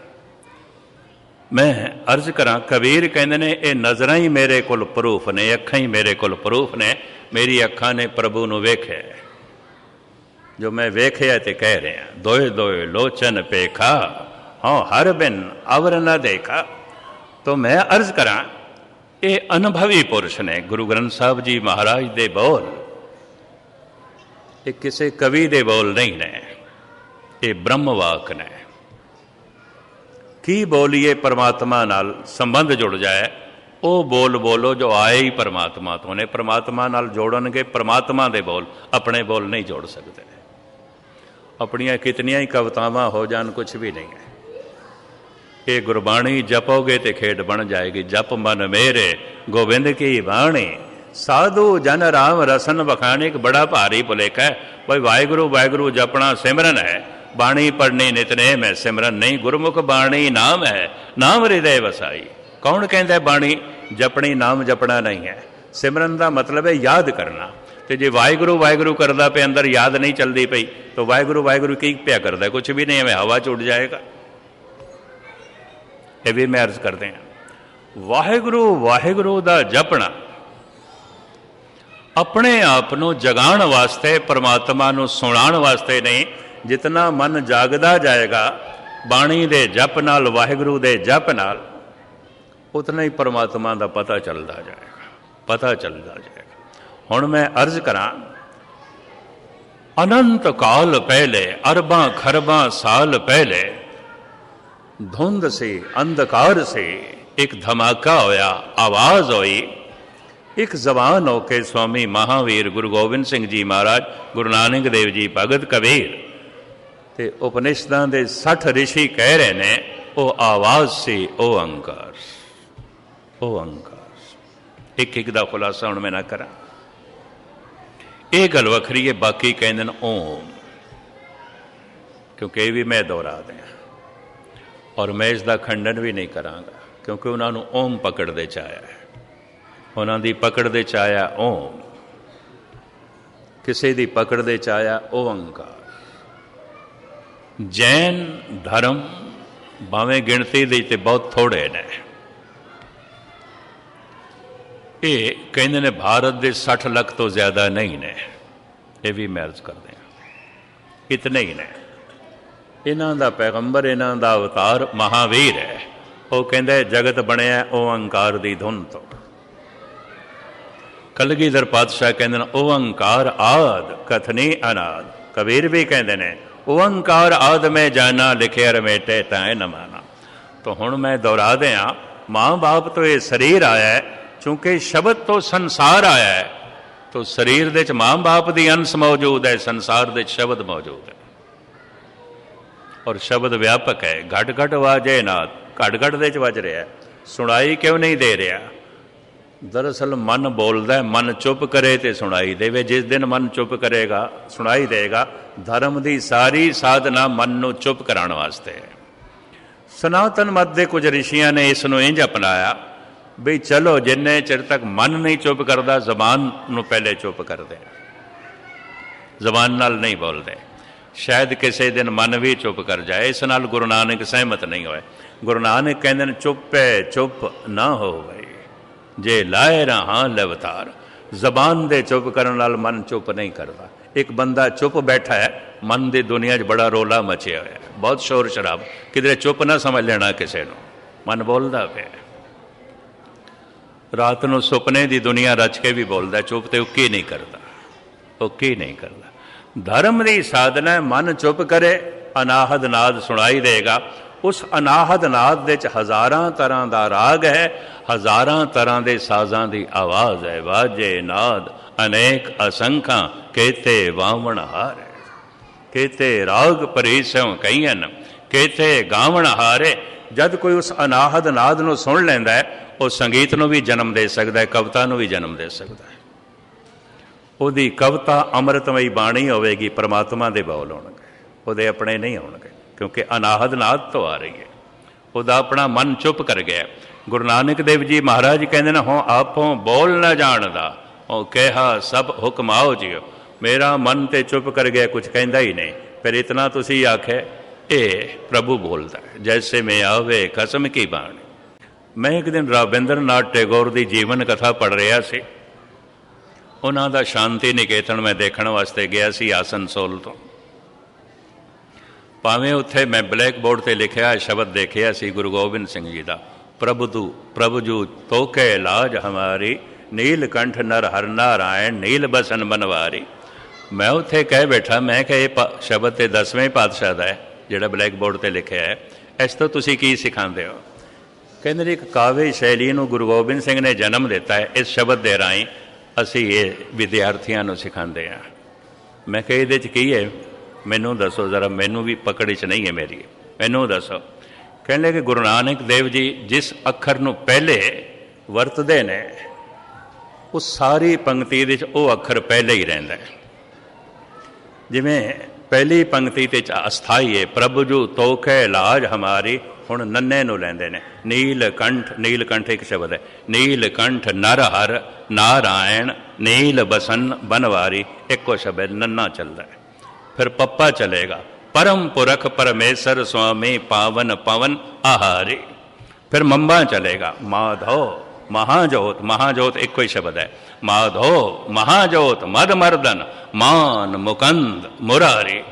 ਮੈਂ ਅਰਜ਼ ਕਰਾਂ, ਕਬੀਰ ਕਹਿੰਦੇ ਨੇ, ਇਹ ਨਜ਼ਰਾਂ ਹੀ ਮੇਰੇ ਕੋਲ ਪ੍ਰੂਫ ਨੇ, ਅੱਖਾਂ ਹੀ ਮੇਰੇ ਕੋਲ ਪ੍ਰੂਫ ਨੇ, ਮੇਰੀ ਅੱਖਾਂ ਨੇ ਪ੍ਰਭੂ ਨੂੰ ਵੇਖਿਆ ਜੋ ਮੈਂ ਵੇਖਿਆ ਤੇ ਕਹਿ ਰਿਹਾ ਦੋਏ ਦੋਏ ਲੋਚਨ ਪੇਖਾ ਹਾਂ ਹਰ ਬਿਨ ਅਵਰ ਨਾ ਦੇਖਾ। ਤੋ ਮੈਂ ਅਰਜ਼ ਕਰਾਂ, ਇਹ ਅਨੁਭਵੀ ਪੁਰਸ਼ ਨੇ, ਗੁਰੂ ਗ੍ਰੰਥ ਸਾਹਿਬ ਜੀ ਮਹਾਰਾਜ ਦੇ ਬੋਲ। ਇਹ ਕਿਸੇ ਕਵੀ ਦੇ ਬੋਲ ਨਹੀਂ ਨੇ, ਇਹ ਬ੍ਰਹਮ ਵਾਕ ਨੇ। ਕੀ ਬੋਲੀਏ ਪਰਮਾਤਮਾ ਨਾਲ ਸੰਬੰਧ ਜੁੜ ਜਾਏ, ਉਹ ਬੋਲ ਬੋਲੋ ਜੋ ਆਏ ਹੀ ਪਰਮਾਤਮਾ ਤੋਂ ਨੇ। ਪਰਮਾਤਮਾ ਨਾਲ ਜੋੜਨਗੇ, ਪਰਮਾਤਮਾ ਦੇ ਬੋਲ, ਆਪਣੇ ਬੋਲ ਨਹੀਂ ਜੋੜ ਸਕਦੇ। ਆਪਣੀਆਂ ਕਿਤਨੀਆਂ ਹੀ ਕਵਿਤਾਵਾਂ ਹੋ ਜਾਣ ਕੁਝ ਵੀ ਨਹੀਂ ਹੈ। ਇਹ ਗੁਰਬਾਣੀ ਜਪੋਗੇ ਤੇ ਖੇਡ ਬਣ ਜਾਏਗੀ। ਜਪ ਮਨ ਮੇਰੇ, ਗੋਬਿੰਦ ਕੀ ਬਾਣੀ? ਸਾਧੂ ਜਨ ਰਾਮ ਰਸਨ ਬਖਾਣੇ ਇੱਕ ਬੜਾ ਭਾਰੀ ਭੁਲੇਖਾ ਹੈ। ਭਾਈ ਵਾਹਿਗੁਰੂ ਵਾਹਿਗੁਰੂ ਜਪਣਾ ਸਿਮਰਨ ਹੈ। ਬਾਣੀ ਪੜਨੀ ਨਿਤਨੇਮ ਹੈ, ਸਿਮਰਨ ਨਹੀਂ, ਗੁਰਮੁਖ ਬਾਣੀ ਨਾਮ ਹੈ, ਨਾਮ ਹਿਰਦੇ ਵਸਾਈ। ਕੌਣ ਕਹਿੰਦਾ ਬਾਣੀ ਜਪਣੀ, ਨਾਮ ਜਪਣਾ ਨਹੀਂ ਹੈ? ਸਿਮਰਨ ਦਾ ਮਤਲਬ ਹੈ ਯਾਦ ਕਰਨਾ। ਤੇ ਜੇ ਵਾਹਿਗੁਰੂ ਵਾਹਿਗੁਰੂ ਕਰਦਾ ਪਿਆ, ਅੰਦਰ ਯਾਦ ਨਹੀਂ ਚੱਲਦੀ ਪਈ, ਤਾਂ ਵਾਹਿਗੁਰੂ ਵਾਹਿਗੁਰੂ ਕੀ ਪਿਆ ਕਰਦਾ? ਕੁਝ ਵੀ ਨਹੀਂ, ਐਵੇਂ ਹਵਾ ਚ ਉੱਡ ਜਾਏਗਾ। ਇਹ ਵੀ ਮੈਂ ਅਰਜ਼ ਕਰਦੇ ਹਾਂ। ਵਾਹਿਗੁਰੂ ਵਾਹਿਗੁਰੂ ਦਾ ਜਪਣਾ ਆਪਣੇ ਆਪ ਨੂੰ ਜਗਾਉਣ ਵਾਸਤੇ, ਪਰਮਾਤਮਾ ਨੂੰ ਸੁਣਾਉਣ ਵਾਸਤੇ ਨਹੀਂ ਜਿਤਨਾ ਮਨ ਜਾਗਦਾ ਜਾਏਗਾ, ਬਾਣੀ ਦੇ ਜਪ ਨਾਲ, ਵਾਹਿਗੁਰੂ ਦੇ ਜਪ ਨਾਲ, ਉਤਨਾ ਹੀ ਪਰਮਾਤਮਾ ਦਾ ਪਤਾ ਚੱਲਦਾ ਜਾਏਗਾ, ਪਤਾ ਚੱਲਦਾ ਜਾਏਗਾ। ਹੁਣ ਮੈਂ ਅਰਜ਼ ਕਰਾਂ, ਅਨੰਤ ਕਾਲ ਪਹਿਲੇ, ਅਰਬਾਂ ਖਰਬਾਂ ਸਾਲ ਪਹਿਲੇ, ਧੁੰਦ ਸੀ, ਅੰਧਕਾਰ ਸੀ, ਇੱਕ ਧਮਾਕਾ ਹੋਇਆ, ਆਵਾਜ਼ ਹੋਈ। ਇੱਕ ਜ਼ਬਾਨ ਹੋ ਕੇ ਸਵਾਮੀ ਮਹਾਵੀਰ ਗੁਰੂ ਗੋਬਿੰਦ ਸਿੰਘ ਜੀ ਮਹਾਰਾਜ, ਗੁਰੂ ਨਾਨਕ ਦੇਵ ਜੀ ਭਗਤ ਕਬੀਰ ਤੇ ਉਪਨਿਸ਼ਦਾਂ ਦੇ 60 ਰਿਸ਼ੀ ਕਹਿ ਰਹੇ ਨੇ, ਉਹ ਆਵਾਜ਼ ਸੀ, ਉਹ ਅੰਕਾਰ ਉਹ ਅੰਕਾਰ ਇੱਕ ਇੱਕ ਦਾ ਖੁਲਾਸਾ ਹੁਣ ਮੈਂ ਨਾ ਕਰਾਂ। ਇਹ ਗੱਲ ਵੱਖਰੀ ਹੈ, ਬਾਕੀ ਕਹਿੰਦੇ ਨੇ ਓਮ। ਕਿਉਂਕਿ ਇਹ ਵੀ ਮੈਂ ਦੁਹਰਾ ਦਿਆਂ। ਔਰ ਮੈਂ ਇਸ ਦਾ ਖੰਡਨ ਵੀ ਨਹੀਂ ਕਰਾਂਗਾ, ਕਿਉਂਕਿ ਉਹਨਾਂ ਨੂੰ ਓਮ ਪਕੜਦੇ ਚ ਆਇਆ ਹੈ। ਉਹਨਾਂ ਦੀ ਪਕੜ ਦੇ ਚ ਆਇਆ ਓਮ। ਕਿਸੇ ਦੀ ਪਕੜ ਦੇ ਚ ਆਇਆ ਓੰਕਾਰ ਜੈਨ ਧਰਮ ਭਾਵੇਂ ਗਿਣਤੀ ਦੇ ਤੇ ਬਹੁਤ ਥੋੜੇ ਨੇ। ਇਹ ਕਹਿੰਦੇ ਨੇ ਭਾਰਤ ਦੇ 60 ਲੱਖ ਤੋਂ ਜ਼ਿਆਦਾ ਨਹੀਂ ਨੇ। ਇਹ ਵੀ ਮੈਰਜ ਕਰਦੇ ਆ ਇਤਨੇ ਹੀ ਨੇ। ਇਹਨਾਂ ਦਾ ਪੈਗੰਬਰ, ਇਹਨਾਂ ਦਾ ਅਵਤਾਰ ਮਹਾਵੀਰ ਹੈ। ਉਹ ਕਹਿੰਦਾ, ਜਗਤ ਬਣਿਆ ਓੰਕਾਰ ਦੀ ਧੁਨ ਤੋਂ। ਕਲਗੀਧਰ ਪਾਤਸ਼ਾਹ ਕਹਿੰਦੇ ਨੇ ਓੰਕਾਰ ਆਦ ਕਥਨੀ ਅਨਾਦ। ਕਬੀਰ ਵੀ ਕਹਿੰਦੇ ਨੇ ਓੰਕਾਰ ਆਦ ਮੈਂ ਜਾਣਾ, ਲਿਖਿਆ ਰਮੇਟੇ ਤਾਂ ਨਮਾਨਾ ਮਾਨਾ ਤਾਂ ਹੁਣ ਮੈਂ ਦੁਹਰਾ ਦਿਆਂ, ਮਾਂ ਬਾਪ ਤੋਂ ਇਹ ਸਰੀਰ ਆਇਆ ਹੈ ਕਿਉਂਕਿ ਸ਼ਬਦ ਤੋਂ ਸੰਸਾਰ ਆਇਆ ਹੈ, ਤਾਂ ਸਰੀਰ ਦੇ ਵਿੱਚ ਮਾਂ ਬਾਪ ਦੀ ਅੰਸ਼ ਮੌਜੂਦ ਹੈ, ਸੰਸਾਰ ਦੇ ਚ ਸ਼ਬਦ ਮੌਜੂਦ ਹੈ। ਔਰ ਸ਼ਬਦ ਵਿਆਪਕ ਹੈ ਘਟ ਘਟ ਵਾਜੇ ਨਾਦ ਘਟ ਘਟ ਦੇ ਵਿੱਚ ਵੱਜ ਰਿਹਾ ਸੁਣਾਈ ਕਿਉਂ ਨਹੀਂ ਦੇ ਰਿਹਾ? ਦਰਅਸਲ ਮਨ ਬੋਲਦਾ ਹੈ, ਮਨ ਚੁੱਪ ਕਰੇ ਤੇ ਸੁਣਾਈ ਦੇਵੇ। ਜਿਸ ਦਿਨ ਮਨ ਚੁੱਪ ਕਰੇਗਾ, ਸੁਣਾਈ ਦੇਗਾ, ਧਰਮ ਦੀ ਸਾਰੀ ਸਾਧਨਾ ਮਨ ਨੂੰ ਚੁੱਪ ਕਰਾਉਣ ਵਾਸਤੇ ਹੈ। ਸਨਾਤਨ ਮਤ ਦੇ ਕੁਝ ਰਿਸ਼ੀਆਂ ਨੇ ਇਸ ਨੂੰ ਇੰਜ ਅਪਣਾਇਆ ਵੀ ਚਲੋ ਜਿੰਨੇ ਚਿਰ ਤੱਕ ਮਨ ਨਹੀਂ ਚੁੱਪ ਕਰਦਾ, ਜ਼ਬਾਨ ਨੂੰ ਪਹਿਲੇ ਚੁੱਪ ਕਰਦੇ ਜ਼ਬਾਨ ਨਾਲ ਨਹੀਂ ਬੋਲਦੇ। ਸ਼ਾਇਦ ਕਿਸੇ ਦਿਨ ਮਨ ਵੀ ਚੁੱਪ ਕਰ ਜਾਏ, ਇਸ ਨਾਲ ਗੁਰੂ ਨਾਨਕ ਸਹਿਮਤ ਨਹੀਂ ਹੋਏ। ਗੁਰੂ ਨਾਨਕ ਕਹਿੰਦੇ ਨੇ, ਚੁੱਪ ਹੈ ਚੁੱਪ ਨਾ ਹੋਵੇ। ਜੇ ਲਾਏ ਰਹਾ ਲਵਤਾਰ, ਜ਼ਬਾਨ ਦੇ ਚੁੱਪ ਕਰਨ ਨਾਲ ਮਨ ਚੁੱਪ ਨਹੀਂ ਕਰਦਾ। ਇੱਕ ਬੰਦਾ ਚੁੱਪ ਬੈਠਾ ਹੈ, ਮਨ ਦੀ ਦੁਨੀਆ 'ਚ ਬੜਾ ਰੋਲਾ ਮਚਿਆ ਹੋਇਆ ਹੈ। ਬਹੁਤ ਸ਼ੋਰ ਸ਼ਰਾਬ, ਕਿਧਰੇ ਚੁੱਪ ਨਾ ਸਮਝ ਲੈਣਾ ਕਿਸੇ ਨੂੰ। ਮਨ ਬੋਲਦਾ ਪਿਆ ਰਾਤ ਨੂੰ ਸੁਪਨੇ ਦੀ ਦੁਨੀਆ ਰਚ ਕੇ ਵੀ ਬੋਲਦਾ ਚੁੱਪ ਤੇ ਉੱਕੀ ਨਹੀਂ ਕਰਦਾ। ਉੱਕੀ ਨਹੀਂ ਕਰਦਾ। ਧਰਮ ਦੀ ਸਾਧਨਾ ਮਨ ਚੁੱਪ ਕਰੇ, ਅਨਾਹਦ ਨਾਦ ਸੁਣਾਈ ਦੇਗਾ। ਉਸ ਅਨਾਹਦ ਨਾਦ ਵਿੱਚ ਹਜ਼ਾਰਾਂ ਤਰ੍ਹਾਂ ਦਾ ਰਾਗ ਹੈ, ਹਜ਼ਾਰਾਂ ਤਰ੍ਹਾਂ ਦੇ ਸਾਜ਼ਾਂ ਦੀ ਆਵਾਜ਼ ਹੈ। ਵਾਜੇ ਨਾਦ, ਅਨੇਕ ਅਸੰਖਾਂ, ਕੇਤੇ ਵਾਵਣ ਹਾਰ। ਕੇਤੇ ਰਾਗ ਪਰੀਸੋਂ ਕਈਆਂ ਕੇਤੇ ਗਾਵਣ ਹਾਰੇ। ਜਦ ਕੋਈ ਉਸ ਅਨਾਹਦ ਨਾਦ ਨੂੰ ਸੁਣ ਲੈਂਦਾ ਹੈ, ਉਹ ਸੰਗੀਤ ਨੂੰ ਵੀ ਜਨਮ ਦੇ ਸਕਦਾ ਹੈ, ਕਵਿਤਾ ਨੂੰ ਵੀ ਜਨਮ ਦੇ ਸਕਦਾ ਹੈ। ਉਹਦੀ ਕਵਿਤਾ ਅੰਮ੍ਰਿਤਮਈ ਬਾਣੀ ਹੋਵੇਗੀ, ਪ੍ਰਮਾਤਮਾ ਦੇ ਬੋਲ ਹੋਣਗੇ। ਉਹਦੇ ਆਪਣੇ ਨਹੀਂ ਹੋਣਗੇ। ਕਿਉਂਕਿ ਅਨਾਹਦ ਨਾਦ ਤੋਂ ਆ ਰਹੀ ਹੈ। ਉਹਦਾ ਆਪਣਾ ਮਨ ਚੁੱਪ ਕਰ ਗਿਆ ਗੁਰੂ ਨਾਨਕ ਦੇਵ ਜੀ ਮਹਾਰਾਜ ਕਹਿੰਦੇ ਨੇ ਹੋ ਆਪੋਂ ਬੋਲ ਨਾ ਜਾਣਦਾ ਉਹ ਕਿਹਾ ਸਭ ਹੁਕਮ ਆਓ ਜੀਓ ਮੇਰਾ ਮਨ ਤੇ ਚੁੱਪ ਕਰ ਗਿਆ ਕੁਝ ਕਹਿੰਦਾ ਹੀ ਨਹੀਂ। ਪਰ ਇਤਨਾ ਤੁਸੀਂ ਆਖੇ ਇਹ ਪ੍ਰਭੂ ਬੋਲਦਾ ਜੈਸੇ ਮੈਂ ਆਵੇ ਕਸਮ ਕੀ ਬਾਣੀ? ਮੈਂ ਇੱਕ ਦਿਨ ਰਾਬਿੰਦਰਨਾਥ ਟੈਗੋਰ ਦੀ ਜੀਵਨ ਕਥਾ ਪੜ੍ਹ ਰਿਹਾ ਸੀ। ਉਹਨਾਂ ਦਾ ਸ਼ਾਂਤੀ ਨਿਕੇਤਨ ਮੈਂ ਦੇਖਣ ਵਾਸਤੇ ਗਿਆ ਸੀ ਆਸਨਸੋਲ ਤੋਂ। ਭਾਵੇਂ ਉੱਥੇ ਮੈਂ ਬਲੈਕ ਬੋਰਡ ਤੇ ਲਿਖਿਆ ਸ਼ਬਦ ਦੇਖਿਆ ਸੀ ਗੁਰੂ ਗੋਬਿੰਦ ਸਿੰਘ ਜੀ ਦਾ, ਪ੍ਰਭ ਤੂ, ਪ੍ਰਭੂ ਜੂ ਤੋਕੇ ਲਾਜ ਹਮਾਰੀ, ਨੀਲ ਕੰਠ ਨਰ ਹਰ ਨਾਰਾਇਣ, ਨੀਲ ਬਸਨ ਬਨਵਾਰੀ। ਮੈਂ ਉੱਥੇ ਕਹਿ ਬੈਠਾ, ਮੈਂ ਕਿ ਇਹ ਪ- ਸ਼ਬਦ ਤੇ 10ਵੇਂ ਪਾਤਸ਼ਾਹ ਦਾ ਹੈ, ਜਿਹੜਾ ਬਲੈਕ ਬੋਰਡ ਤੇ ਲਿਖਿਆ ਹੈ। ਇਸ ਤੋਂ ਤੁਸੀਂ ਕੀ ਸਿਖਾਉਂਦੇ ਹੋ? ਕਹਿੰਦੇ ਨੇ ਇੱਕ ਕਾਵਿ ਸ਼ੈਲੀ ਨੂੰ ਗੁਰੂ ਗੋਬਿੰਦ ਸਿੰਘ ਨੇ ਜਨਮ ਦਿੱਤਾ ਹੈ, ਇਸ ਸ਼ਬਦ ਦੇ ਰਾਹੀਂ ਅਸੀਂ ਇਹ ਵਿਦਿਆਰਥੀਆਂ ਨੂੰ ਸਿਖਾਉਂਦੇ ਹਾਂ। ਮੈਂ ਕਿਹਾ ਇਹਦੇ ਚ ਕੀ ਹੈ? ਮੈਨੂੰ ਦੱਸੋ, ਜ਼ਰਾ ਮੈਨੂੰ ਵੀ ਪਕੜ ਚ ਨਹੀਂ ਹੈ ਮੇਰੀ। ਮੈਨੂੰ ਦੱਸੋ। ਕਹਿੰਦੇ ਕਿ ਗੁਰੂ ਨਾਨਕ ਦੇਵ ਜੀ ਜਿਸ ਅੱਖਰ ਨੂੰ ਪਹਿਲੇ ਵਰਤਦੇ ਨੇ, ਉਹ ਸਾਰੀ ਪੰਕਤੀ ਦੇ ਵਿੱਚ ਉਹ ਅੱਖਰ ਪਹਿਲੇ ਹੀ ਰਹਿੰਦਾ ਹੈ। ਜਿਵੇਂ ਪਹਿਲੀ ਪੰਕਤੀ ਤੇ ਚ ਅਸਥਾਈ ਹੈ, ਪ੍ਰਭੂ ਜੂ ਤੋਖੇ ਲਾਜ ਹਮਾਰੀ, ਹੁਣ ਨੰਨੇ ਨੂੰ ਲੈਂਦੇ ਨੇ। ਨੀਲ ਕੰਠ ਨੀਲ ਕੰਠ ਇੱਕ ਸ਼ਬਦ ਹੈ। ਨੀਲ ਕੰਠ ਨਰ ਹਰ, ਨਾਰਾਇਣ, ਨੀਲ ਬਸਨ ਬਨਵਾਰੀ, ਇੱਕੋ ਸ਼ਬਦ ਨੰਨਾ ਚੱਲਦਾ ਹੈ। ਫਿਰ ਪੱਪਾ ਚਲੇਗਾ ਪਰਮ ਪੁਰਖ ਪਰਮੇਸ਼ਰ ਸੁਆਮੀ ਪਾਵਨ ਪਵਨ ਆਹਾਰੀ ਫਿਰ ਮੰਬਾ ਚਲੇਗਾ ਮਾਧੋ ਮਹਾਜੋਤ ਮਹਾਜੋਤ ਇੱਕੋ ਹੀ ਸ਼ਬਦ ਹੈ ਮਾਧੋ ਮਹਾਜੋਤ ਮਦ ਮਰਦਨ ਮਾਨ ਮੁਕੰਦ ਮੁਰਾਰੀ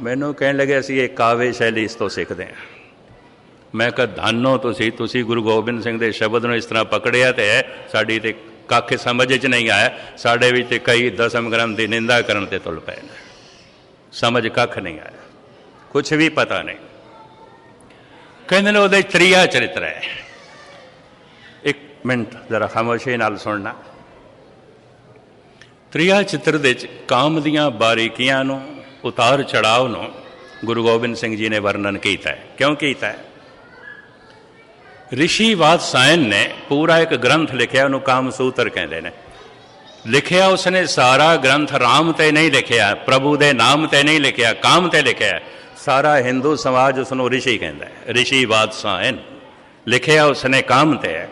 ਮੈਨੂੰ ਕਹਿਣ ਲੱਗੇ ਅਸੀਂ ਇਹ ਕਾਵੇ ਸ਼ੈਲੀ ਇਸ ਤੋਂ ਸਿੱਖਦੇ ਹਾਂ ਮੈਂ ਕਿਹਾ ਧੰਨੋ ਤੁਸੀਂ ਤੁਸੀਂ ਗੁਰੂ ਗੋਬਿੰਦ ਸਿੰਘ ਦੇ ਸ਼ਬਦ ਨੂੰ ਇਸ ਤਰ੍ਹਾਂ ਪਕੜਿਆ ਤੇ ਹੈ ਸਾਡੀ ਤੇ ਕੱਖ ਸਮਝ 'ਚ ਨਹੀਂ ਆਇਆ ਸਾਡੇ ਵਿੱਚ ਤੇ ਕਈ ਦਸਮ ਗ੍ਰੰਥ ਦੀ ਨਿੰਦਾ ਕਰਨ ਤੇ ਤੁਲ ਪਏ ਨੇ ਸਮਝ ਕੱਖ ਨਹੀਂ ਆਇਆ। ਕੁਝ ਵੀ ਪਤਾ ਨਹੀਂ। ਕਹਿੰਦੇ ਨੇ ਉਹਦੇ 'ਚ ਤ੍ਰਿਆ ਚਰਿੱਤਰ ਹੈ। ਇੱਕ ਮਿੰਟ, ਜ਼ਰਾ ਖਾਮੋਸ਼ੀ ਨਾਲ ਸੁਣਨਾ। ਤ੍ਰਿਆ ਚਿੱਤਰ ਦੇ ਵਿੱਚ ਕਾਮ ਦੀਆਂ ਬਾਰੀਕੀਆਂ ਨੂੰ, ਉਤਾਰ ਚੜਾਵ ਨੂੰ ਗੁਰੂ ਗੋਬਿੰਦ ਸਿੰਘ ਜੀ ਨੇ ਵਰਣਨ ਕੀਤਾ ਹੈ। ਕਿਉਂ ਕੀਤਾ ਹੈ? ਰਿਸ਼ੀ ਵਾਤਸਾਇਨ ਨੇ ਪੂਰਾ ਇੱਕ ਗ੍ਰੰਥ ਲਿਖਿਆ, ਉਹਨੂੰ ਕਾਮ ਸੂਤਰ ਕਹਿੰਦੇ ਨੇ। ਲਿਖਿਆ ਉਸਨੇ ਸਾਰਾ ਗ੍ਰੰਥ ਰਾਮ ਤੇ ਨਹੀਂ ਲਿਖਿਆ, ਪ੍ਰਭੂ ਦੇ ਨਾਮ ਤੇ ਨਹੀਂ ਲਿਖਿਆ, ਕਾਮ ਤੇ ਲਿਖਿਆ। ਸਾਰਾ ਹਿੰਦੂ ਸਮਾਜ ਉਸ ਨੂੰ ਰਿਸ਼ੀ ਕਹਿੰਦਾ ਹੈ, ਰਿਸ਼ੀ ਵਾਤਸਾਇਨ ਲਿਖਿਆ ਉਸਨੇ ਕਾਮ ਤੇ ਹੈ।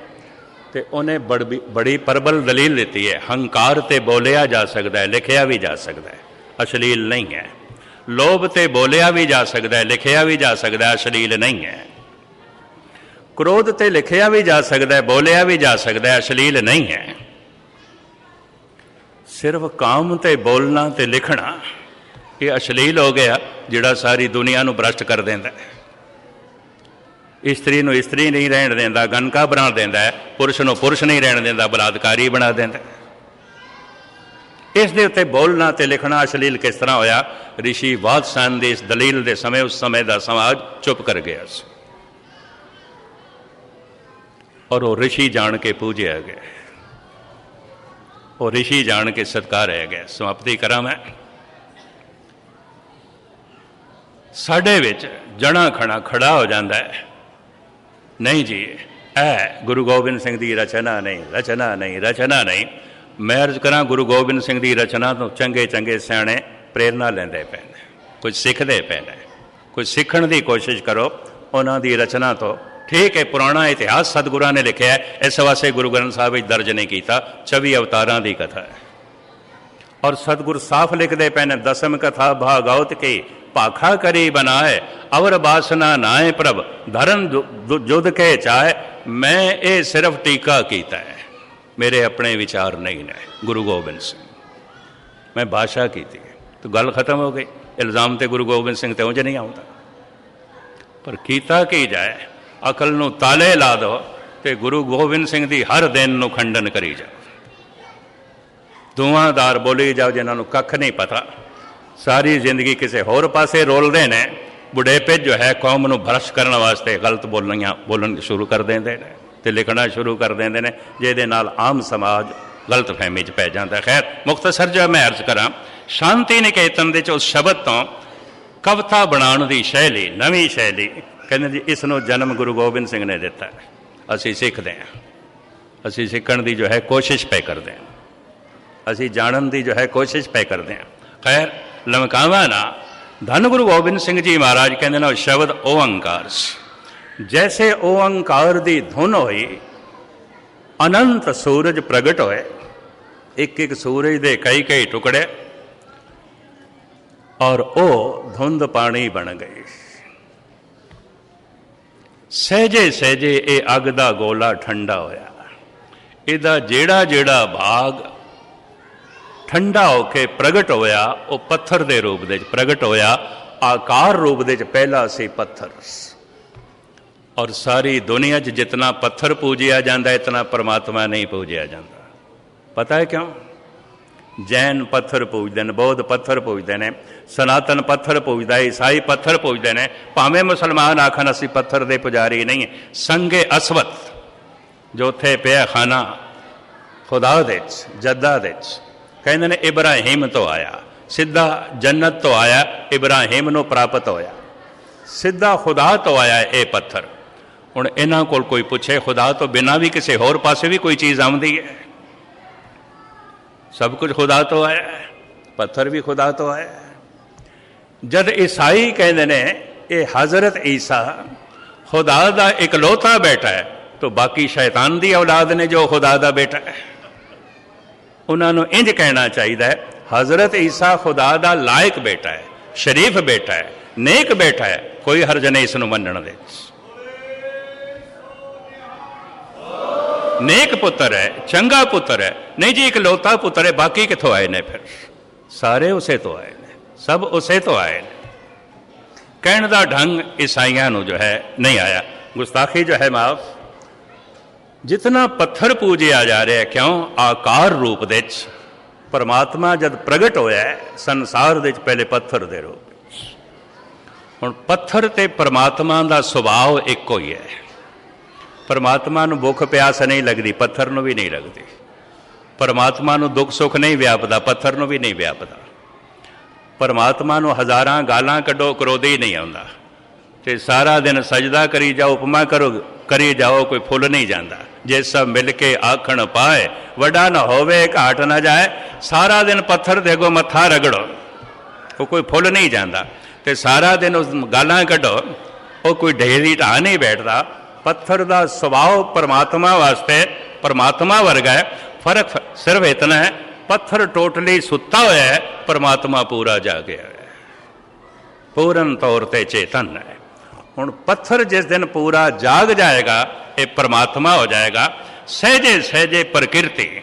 ਤੇ ਉਹਨੇ ਬੜੀ ਬੜੀ ਪ੍ਰਬਲ ਦਲੀਲ ਦਿੱਤੀ ਹੈ, ਹੰਕਾਰ ਤੇ ਬੋਲਿਆ ਜਾ ਸਕਦਾ ਹੈ, ਲਿਖਿਆ ਵੀ ਜਾ ਸਕਦਾ ਹੈ, ਅਸ਼ਲੀਲ ਨਹੀਂ ਹੈ। ਲੋਭ ਤੇ ਬੋਲਿਆ ਵੀ ਜਾ ਸਕਦਾ ਹੈ, ਲਿਖਿਆ ਵੀ ਜਾ ਸਕਦਾ ਹੈ, ਅਸ਼ਲੀਲ ਨਹੀਂ ਹੈ। ਕ੍ਰੋਧ ਤੇ ਲਿਖਿਆ ਵੀ ਜਾ ਸਕਦਾ ਹੈ, ਬੋਲਿਆ ਵੀ ਜਾ ਸਕਦਾ ਹੈ, ਅਸ਼ਲੀਲ ਨਹੀਂ ਹੈ। ਸਿਰਫ ਕਾਮ ਤੇ ਬੋਲਣਾ ਤੇ ਲਿਖਣਾ ਇਹ ਅਸ਼ਲੀਲ ਹੋ ਗਿਆ, ਜਿਹੜਾ ਸਾਰੀ ਦੁਨੀਆ ਨੂੰ ਭ੍ਰਸ਼ਟ ਕਰ ਦਿੰਦਾ ਇਸਤਰੀ ਨੂੰ ਇਸਤਰੀ ਨਹੀਂ ਰਹਿਣ ਦਿੰਦਾ ਗਨਕਾ ਬਣਾ ਦਿੰਦਾ ਪੁਰਸ਼ ਨੂੰ ਪੁਰਸ਼ ਨਹੀਂ ਰਹਿਣ ਦਿੰਦਾ, ਬਲਾਤਕਾਰੀ ਬਣਾ ਦਿੰਦਾ ਇਸ ਦੇ ਉੱਤੇ ਬੋਲਣਾ ਤੇ ਲਿਖਣਾ ਅਸ਼ਲੀਲ ਕਿਸ ਤਰ੍ਹਾਂ ਹੋਇਆ? ਰਿਸ਼ੀ ਵਾਤਸਨ ਦੇ ਇਸ ਦਲੀਲ ਦੇ ਸਮੇਂ, ਉਸ ਸਮੇਂ ਦਾ ਸਮਾਜ ਚੁੱਪ ਕਰ ਗਿਆ ਸੀ। ਔਰ ਉਹ ਰਿਸ਼ੀ ਜਾਣ ਕੇ ਪੂਜਿਆ ਗਿਆ। ਉਹ ਰਿਸ਼ੀ ਜਾਣ ਕੇ ਸਤਕਾਰਿਆ ਗਿਆ ਸਮਾਪਤੀ ਕਰਾਂ ਮੈਂ ਸਾਡੇ ਵਿੱਚ ਜਣਾ ਖਣਾ ਖੜਾ ਹੋ ਜਾਂਦਾ ਹੈ ਨਹੀਂ ਜੀ ਇਹ ਗੁਰੂ ਗੋਬਿੰਦ ਸਿੰਘ ਦੀ ਰਚਨਾ ਨਹੀਂ ਰਚਨਾ ਨਹੀਂ ਰਚਨਾ ਨਹੀਂ ਮੈਂ ਅਰਜ਼ ਕਰਾਂ ਗੁਰੂ ਗੋਬਿੰਦ ਸਿੰਘ ਦੀ ਰਚਨਾ ਤੋਂ ਚੰਗੇ ਚੰਗੇ ਸਿਆਣੇ ਪ੍ਰੇਰਣਾ ਲੈਂਦੇ ਪਏ ਨੇ ਕੁਝ ਸਿੱਖਦੇ ਪਏ ਨੇ ਕੁਝ ਸਿੱਖਣ ਦੀ ਕੋਸ਼ਿਸ਼ ਕਰੋ ਉਹਨਾਂ ਦੀ ਰਚਨਾ ਤੋਂ ਠੀਕ ਹੈ, ਪੁਰਾਣਾ ਇਤਿਹਾਸ ਸਤਿਗੁਰਾਂ ਨੇ ਲਿਖਿਆ ਹੈ। ਇਸ ਵਾਸਤੇ ਗੁਰੂ ਗ੍ਰੰਥ ਸਾਹਿਬ ਵਿੱਚ ਦਰਜ ਨਹੀਂ ਕੀਤਾ। 24 ਅਵਤਾਰਾਂ ਦੀ ਕਥਾ ਹੈ। ਔਰ ਸਤਿਗੁਰ ਸਾਫ਼ ਲਿਖਦੇ ਪਏ ਨੇ, ਦਸਮ ਕਥਾ ਭਾਗਵਤ ਕੀ? ਭਾਖਾ ਕਰੀ ਬਨਾਏ ਅਵਰ ਬਾਸਨਾ ਨਾਏ ਪ੍ਰਭ ਧਰਨ ਜੁਦ ਕੇ ਚਾਹੇ, ਮੈਂ ਇਹ ਸਿਰਫ ਟੀਕਾ ਕੀਤਾ ਹੈ। ਮੇਰੇ ਆਪਣੇ ਵਿਚਾਰ ਨਹੀਂ ਨੇ, ਗੁਰੂ ਗੋਬਿੰਦ ਸਿੰਘ। ਮੈਂ ਭਾਸ਼ਾ ਕੀਤੀ ਤਾਂ ਗੱਲ ਖਤਮ ਹੋ ਗਈ। ਇਲਜ਼ਾਮ ਤੇ ਗੁਰੂ ਗੋਬਿੰਦ ਸਿੰਘ ਤੇ ਉਂਝ ਨਹੀਂ ਆਉਂਦਾ। ਪਰ ਕੀਤਾ ਕੀ ਜਾਏ? ਅਕਲ ਨੂੰ ਤਾਲੇ ਲਾ ਦੋ ਤੇ ਗੁਰੂ ਗੋਬਿੰਦ ਸਿੰਘ ਦੀ ਹਰ ਦਿਨ ਨੂੰ ਖੰਡਨ ਕਰੀ ਜਾਓ ਦੁਆਦਾਰ ਬੋਲੀ ਜਾਓ ਜਿਨ੍ਹਾਂ ਨੂੰ ਕੱਖ ਨਹੀਂ ਪਤਾ। ਸਾਰੀ ਜ਼ਿੰਦਗੀ ਕਿਸੇ ਹੋਰ ਪਾਸੇ ਰੋਲਦੇ ਨੇ। ਬੁਢੇਪੇ ਜੋ ਹੈ ਕੌਮ ਨੂੰ ਭਰਸ਼ ਕਰਨ ਵਾਸਤੇ ਗਲਤ ਬੋਲਣੀਆਂ ਬੋਲਣ ਸ਼ੁਰੂ ਕਰ ਦਿੰਦੇ ਨੇ ਤੇ ਲਿਖਣਾ ਸ਼ੁਰੂ ਕਰ ਦਿੰਦੇ ਨੇ, ਜਿਹਦੇ ਨਾਲ ਆਮ ਸਮਾਜ ਗਲਤ ਫਹਿਮੀ 'ਚ ਪੈ ਜਾਂਦਾ। ਖੈਰ ਮੁਖਤਸਰ ਜੋ ਮੈਂ ਅਰਜ਼ ਕਰਾਂ, ਸ਼ਾਂਤੀ ਨਿਕੇਤਨ ਦੇ ਚ ਉਸ ਸ਼ਬਦ ਤੋਂ ਕਵਿਤਾ ਬਣਾਉਣ ਦੀ ਸ਼ੈਲੀ, ਨਵੀਂ ਸ਼ੈਲੀ ਕਹਿੰਦੇ ਜੀ, ਇਸ ਨੂੰ ਜਨਮ ਗੁਰੂ ਗੋਬਿੰਦ ਸਿੰਘ ਨੇ ਦਿੱਤਾ। ਅਸੀਂ ਸਿੱਖਦੇ ਹਾਂ। ਅਸੀਂ ਸਿੱਖਣ ਦੀ ਜੋ ਹੈ ਕੋਸ਼ਿਸ਼ ਪੈ ਕਰਦੇ ਹਾਂ। ਅਸੀਂ ਜਾਣਨ ਦੀ ਜੋ ਹੈ ਕੋਸ਼ਿਸ਼ ਪੈ ਕਰਦੇ ਹਾਂ। ਖੈਰ, ਲਮਕਾਵਾ ਨਾ। ਧੰਨ ਗੁਰੂ ਗੋਬਿੰਦ ਸਿੰਘ ਜੀ ਮਹਾਰਾਜ, ਕਹਿੰਦੇ ਨੇ ਉਹ ਸ਼ਬਦ ਓੰਕਾਰ ਜੈਸੇ ਓੰਕਾਰ ਦੀ ਧੁਨ ਹੋਈ, ਅਨੰਤ ਸੂਰਜ ਪ੍ਰਗਟ ਹੋਏ ਇੱਕ ਇੱਕ ਸੂਰਜ ਦੇ ਕਈ ਕਈ ਟੁਕੜੇ, ਔਰ ਉਹ ਧੁੰਦ ਪਾਣੀ ਬਣ ਗਏ। ਸਹਿਜੇ ਸਹਿਜੇ ਇਹ ਅੱਗ ਦਾ ਗੋਲਾ ਠੰਡਾ ਹੋਇਆ। ਇਹਦਾ ਜਿਹੜਾ ਜਿਹੜਾ ਭਾਗ ਠੰਡਾ ਹੋ ਕੇ ਪ੍ਰਗਟ ਹੋਇਆ, ਉਹ ਪੱਥਰ ਦੇ ਰੂਪ ਦੇ ਵਿੱਚ ਪ੍ਰਗਟ ਹੋਇਆ। ਆਕਾਰ ਰੂਪ ਦੇ ਚ ਪਹਿਲਾ ਸੀ ਪੱਥਰ। ਔਰ ਸਾਰੀ ਦੁਨੀਆ 'ਚ ਜਿਤਨਾ ਪੱਥਰ ਪੂਜਿਆ ਜਾਂਦਾ, ਇਤਨਾ ਪਰਮਾਤਮਾ ਨਹੀਂ ਪੂਜਿਆ ਜਾਂਦਾ। ਪਤਾ ਹੈ ਕਿਉਂ? ਜੈਨ ਪੱਥਰ ਪੂਜਦੇ ਨੇ, ਬੌਧ ਪੱਥਰ ਪੂਜਦੇ ਨੇ, ਸਨਾਤਨ ਪੱਥਰ ਪੂਜਦਾ ਹੈ, ਈਸਾਈ ਪੱਥਰ ਪੂਜਦੇ ਨੇ, ਭਾਵੇਂ ਮੁਸਲਮਾਨ ਆਖਣ ਅਸੀਂ ਪੱਥਰ ਦੇ ਪੁਜਾਰੀ ਨਹੀਂ ਸੰਗੇ ਅਸਵਤ, ਜੋ ਉੱਥੇ ਪਿਆ ਖਾਨਾ ਖੁਦਾ ਦੇ ਚ ਜੱਦਾ ਦੇ ਚ ਕਹਿੰਦੇ ਨੇ, ਇਬਰਾਹੀਮ ਤੋਂ ਆਇਆ। ਸਿੱਧਾ ਜੰਨਤ ਤੋਂ ਆਇਆ, ਇਬਰਾਹੀਮ ਨੂੰ ਪ੍ਰਾਪਤ ਹੋਇਆ। ਸਿੱਧਾ ਖੁਦਾ ਤੋਂ ਆਇਆ ਇਹ ਪੱਥਰ। ਹੁਣ ਇਹਨਾਂ ਕੋਲ ਕੋਈ ਪੁੱਛੇ, ਖੁਦਾ ਤੋਂ ਬਿਨਾਂ ਵੀ ਕਿਸੇ ਹੋਰ ਪਾਸੇ ਵੀ ਕੋਈ ਚੀਜ਼ ਆਉਂਦੀ ਹੈ? ਸਭ ਕੁਝ ਖੁਦਾ ਤੋਂ ਆਇਆ ਹੈ, ਪੱਥਰ ਵੀ ਖੁਦਾ ਤੋਂ ਆਇਆ ਹੈ। ਜਦ ਈਸਾਈ ਕਹਿੰਦੇ ਨੇ, ਇਹ ਹਜ਼ਰਤ ਈਸਾ ਖੁਦਾ ਦਾ ਇਕਲੌਤਾ ਬੇਟਾ ਹੈ, ਤਾਂ ਬਾਕੀ ਸ਼ੈਤਾਨ ਦੀ ਔਲਾਦ ਨੇ ਜੋ ਖੁਦਾ ਦਾ ਬੇਟਾ ਹੈ। ਉਹਨਾਂ ਨੂੰ ਇੰਜ ਕਹਿਣਾ ਚਾਹੀਦਾ ਹੈ, ਹਜ਼ਰਤ ਈਸਾ ਖੁਦਾ ਦਾ ਲਾਇਕ ਬੇਟਾ ਹੈ, ਸ਼ਰੀਫ ਬੇਟਾ ਹੈ, ਨੇਕ ਬੇਟਾ ਹੈ, ਕੋਈ ਹਰਜ ਨਹੀਂ ਇਸ ਨੂੰ ਮੰਨਣ ਦੇ। ਨੇਕ ਪੁੱਤਰ ਹੈ, ਚੰਗਾ ਪੁੱਤਰ ਹੈ, ਨਹੀਂ ਜੀ ਇਕਲੌਤਾ ਪੁੱਤਰ ਹੈ, ਬਾਕੀ ਕਿੱਥੋਂ ਆਏ ਨੇ ਫਿਰ? ਸਾਰੇ ਉਸੇ ਤੋਂ ਆਏ ਨੇ, ਸਭ ਉਸੇ ਤੋਂ ਆਏ ਨੇ। ਕਹਿਣ ਦਾ ਢੰਗ ਈਸਾਈਆਂ ਨੂੰ ਜੋ ਹੈ ਨਹੀਂ ਆਇਆ। ਗੁਸਤਾਖੀ ਜੋ ਹੈ ਮਾਫ। ਜਿਤਨਾ ਪੱਥਰ ਪੂਜਿਆ ਜਾ ਰਿਹਾ, ਕਿਉਂ? ਆਕਾਰ ਰੂਪ ਦੇ ਚ ਪਰਮਾਤਮਾ ਜਦ ਪ੍ਰਗਟ ਹੋਇਆ ਸੰਸਾਰ ਦੇ ਚ ਪਹਿਲੇ ਪੱਥਰ ਦੇ ਰੂਪ ਵਿੱਚ। ਹੁਣ ਪੱਥਰ ਤੇ ਪਰਮਾਤਮਾ ਦਾ ਸੁਭਾਅ ਇੱਕੋ ਹੀ ਹੈ। ਪਰਮਾਤਮਾ ਨੂੰ ਭੁੱਖ ਪਿਆਸ ਨਹੀਂ ਲੱਗਦੀ, ਪੱਥਰ ਨੂੰ ਵੀ ਨਹੀਂ ਲੱਗਦੀ। ਪਰਮਾਤਮਾ ਨੂੰ ਦੁੱਖ ਸੁੱਖ ਨਹੀਂ ਵਿਆਪਦਾ, ਪੱਥਰ ਨੂੰ ਵੀ ਨਹੀਂ ਵਿਆਪਦਾ। ਪਰਮਾਤਮਾ ਨੂੰ ਹਜ਼ਾਰਾਂ ਗਾਲਾਂ ਕੱਢੋ, ਕਰੋਧੀ ਨਹੀਂ ਆਉਂਦਾ। ਤੇ ਸਾਰਾ ਦਿਨ ਸਜਦਾ ਕਰੀ ਜਾਓ, ਉਪਮਾ ਕਰੋ, ਕਰੀ ਜਾਓ, ਕੋਈ ਫੁੱਲ ਨਹੀਂ ਜਾਂਦਾ। ਜੇ ਸਭ ਮਿਲ ਕੇ ਆਖਣ ਪਾਏ, ਵੱਡਾ ਨਾ ਹੋਵੇ, ਘਾਟ ਨਾ ਜਾਏ, ਸਾਰਾ ਦਿਨ ਪੱਥਰ ਦੇ ਅੱਗੋਂ ਮੱਥਾ ਰਗੜੋ। ਉਹ ਕੋਈ ਫੁੱਲ ਨਹੀਂ ਜਾਂਦਾ। ਤੇ ਸਾਰਾ ਦਿਨ ਉਸ ਗਾਲਾਂ ਕੱਢੋ, ਉਹ ਕੋਈ ਢੇਰੀ ਢਾ ਨਹੀਂ ਬੈਠਦਾ। ਪੱਥਰ ਦਾ ਸੁਭਾਅ ਪਰਮਾਤਮਾ ਵਾਸਤੇ, ਪਰਮਾਤਮਾ ਵਰਗਾ ਹੈ, ਫ਼ਰਕ ਸਿਰਫ ਇਤਨਾ ਹੈ, ਪੱਥਰ ਟੋਟਲੀ ਸੁੱਤਾ ਹੋਇਆ ਹੈ, ਪਰਮਾਤਮਾ ਪੂਰਾ ਜਾਗਿਆ ਹੈ। ਪੂਰਨ ਤੌਰ ਤੇ ਚੇਤਨ ਹੈ। ਹੁਣ ਪੱਥਰ ਜਿਸ ਦਿਨ ਪੂਰਾ ਜਾਗ ਜਾਏਗਾ, ਇਹ ਪਰਮਾਤਮਾ ਹੋ ਜਾਏਗਾ। ਸਹਜੇ ਸਹਜੇ ਪ੍ਰਕਿਰਤੀ।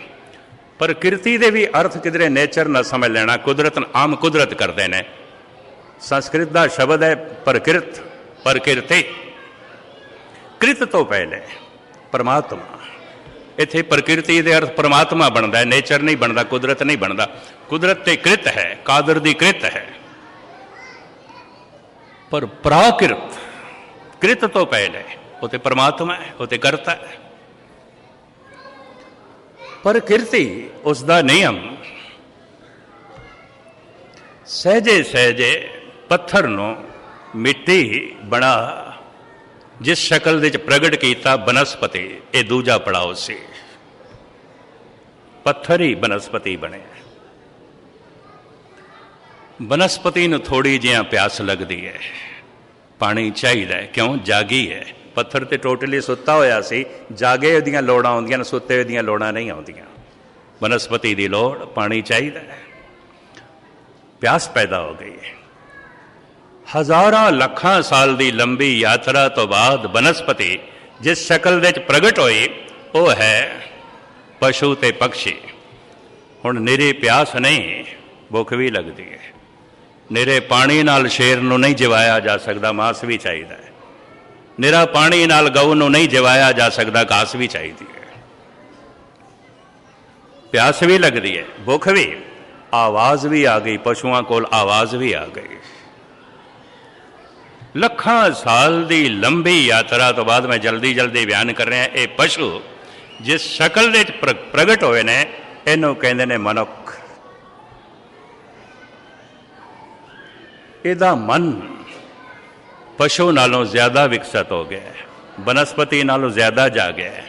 ਪ੍ਰਕਿਰਤੀ ਦੇ ਵੀ ਅਰਥ ਕਿਧਰੇ ਨੇਚਰ ਨਾ ਸਮਝ ਲੈਣਾ, ਕੁਦਰਤ ਆਮ ਕੁਦਰਤ ਕਰਦੇ ਨੇ। ਸੰਸਕ੍ਰਿਤ ਦਾ ਸ਼ਬਦ ਹੈ ਪ੍ਰਕਿਰਤ, ਪ੍ਰਕਿਰਤੀ। ਕ੍ਰਿਤ ਤੋਂ ਪਹਿਲੇ ਪਰਮਾਤਮਾ, ਇੱਥੇ ਪ੍ਰਕਿਰਤੀ ਦੇ ਅਰਥ ਪਰਮਾਤਮਾ ਬਣਦਾ ਹੈ ਨੇਚਰ ਨਹੀਂ ਬਣਦਾ, ਕੁਦਰਤ ਨਹੀਂ ਬਣਦਾ। ਕੁਦਰਤ ਤੇ ਕ੍ਰਿਤ ਹੈ, ਕਾਦਰ ਦੀ ਕ੍ਰਿਤ ਹੈ। ਪਰ ਪ੍ਰਾਕਿਰਤ, ਕ੍ਰਿਤ ਤੋਂ ਪਹਿਲੇ, ਉਹ ਤੇ ਪਰਮਾਤਮਾ ਹੈ, ਉਹ ਤੇ ਕਰਤਾ ਹੈ। ਪ੍ਰਕਿਰਤੀ ਉਸ ਦਾ ਨਿਯਮ ਸਹਜੇ ਸਹਜੇ ਪੱਥਰ ਨੂੰ ਮਿੱਟੀ ਬਣਾ ਜਿਸ ਸ਼ਕਲ ਵਿੱਚ ਪ੍ਰਗਟ ਕੀਤਾ ਬਨਸਪਤੀ, ਇਹ ਦੂਜਾ ਪੜਾਅ ਸੀ। ਪੱਥਰ ਹੀ ਬਨਸਪਤੀ ਬਣਿਆ ਬਨਸਪਤੀ ਨੂੰ ਥੋੜੀ ਜਿਹਾ ਪਿਆਸ ਲੱਗਦੀ ਹੈ। ਪਾਣੀ ਚਾਹੀਦਾ ਹੈ, ਕਿਉਂ? ਜਾਗੀ ਹੈ। ਪੱਥਰ ਤੇ ਟੋਟਲੀ ਸੁੱਤਾ ਹੋਇਆ ਸੀ। ਜਾਗੇ ਉਹਦੀਆਂ ਲੋੜਾਂ ਆਉਂਦੀਆਂ ਨੇ, ਸੁੱਤੇ ਦੀਆਂ ਲੋੜਾਂ ਨਹੀਂ ਆਉਂਦੀਆਂ। ਬਨਸਪਤੀ ਦੀ ਲੋੜ, ਪਾਣੀ ਚਾਹੀਦਾ ਹੈ। ਪਿਆਸ ਪੈਦਾ ਹੋ ਗਈ ਹੈ। ਹਜ਼ਾਰਾਂ ਲੱਖਾਂ ਸਾਲ ਦੀ ਲੰਬੀ ਯਾਤਰਾ ਤੋਂ ਬਾਅਦ ਬਨਸਪਤੀ, ਜਿਸ ਸ਼ਕਲ ਵਿੱਚ ਪ੍ਰਗਟ ਹੋਈ, ਉਹ ਹੈ ਪਸ਼ੂ ਤੇ ਪੰਛੀ। ਹੁਣ ਨਿਰੇ ਪਿਆਸ ਨਹੀਂ, ਭੁੱਖ ਵੀ ਲੱਗਦੀ ਹੈ। ਨਿਰੇ ਪਾਣੀ ਨਾਲ ਸ਼ੇਰ ਨੂੰ ਨਹੀਂ ਜਿਵਾਇਆ ਜਾ ਸਕਦਾ, ਮਾਸ ਵੀ ਚਾਹੀਦਾ ਹੈ। ਨਿਰਾ ਪਾਣੀ ਨਾਲ ਗਊ ਨੂੰ ਨਹੀਂ ਜਿਵਾਇਆ ਜਾ ਸਕਦਾ, ਘਾਸ ਵੀ ਚਾਹੀਦੀ ਹੈ। ਪਿਆਸ ਵੀ ਲੱਗਦੀ ਹੈ, ਭੁੱਖ ਵੀ। ਆਵਾਜ਼ ਵੀ ਆ ਗਈ, ਪਸ਼ੂਆਂ ਕੋਲ ਆਵਾਜ਼ ਵੀ ਆ ਗਈ। ਲੱਖਾਂ ਸਾਲ ਦੀ ਲੰਬੀ ਯਾਤਰਾ ਤੋਂ ਬਾਅਦ ਮੈਂ ਜਲਦੀ ਜਲਦੀ ਬਿਆਨ ਕਰ ਰਿਹਾ, ਇਹ ਪਸ਼ੂ ਜਿਸ ਸ਼ਕਲ ਵਿੱਚ ਪ੍ਰ- ਪ੍ਰਗਟ ਹੋਏ ਨੇ, ਇਹਨੂੰ ਕਹਿੰਦੇ ਨੇ ਮਨੁੱਖ। ਇਹਦਾ ਮਨ ਪਸ਼ੂ ਨਾਲੋਂ ਜ਼ਿਆਦਾ ਵਿਕਸਿਤ ਹੋ ਗਿਆ ਹੈ ਬਨਸਪਤੀ ਨਾਲੋਂ ਜ਼ਿਆਦਾ ਜਾਗਿਆ। ਹੈ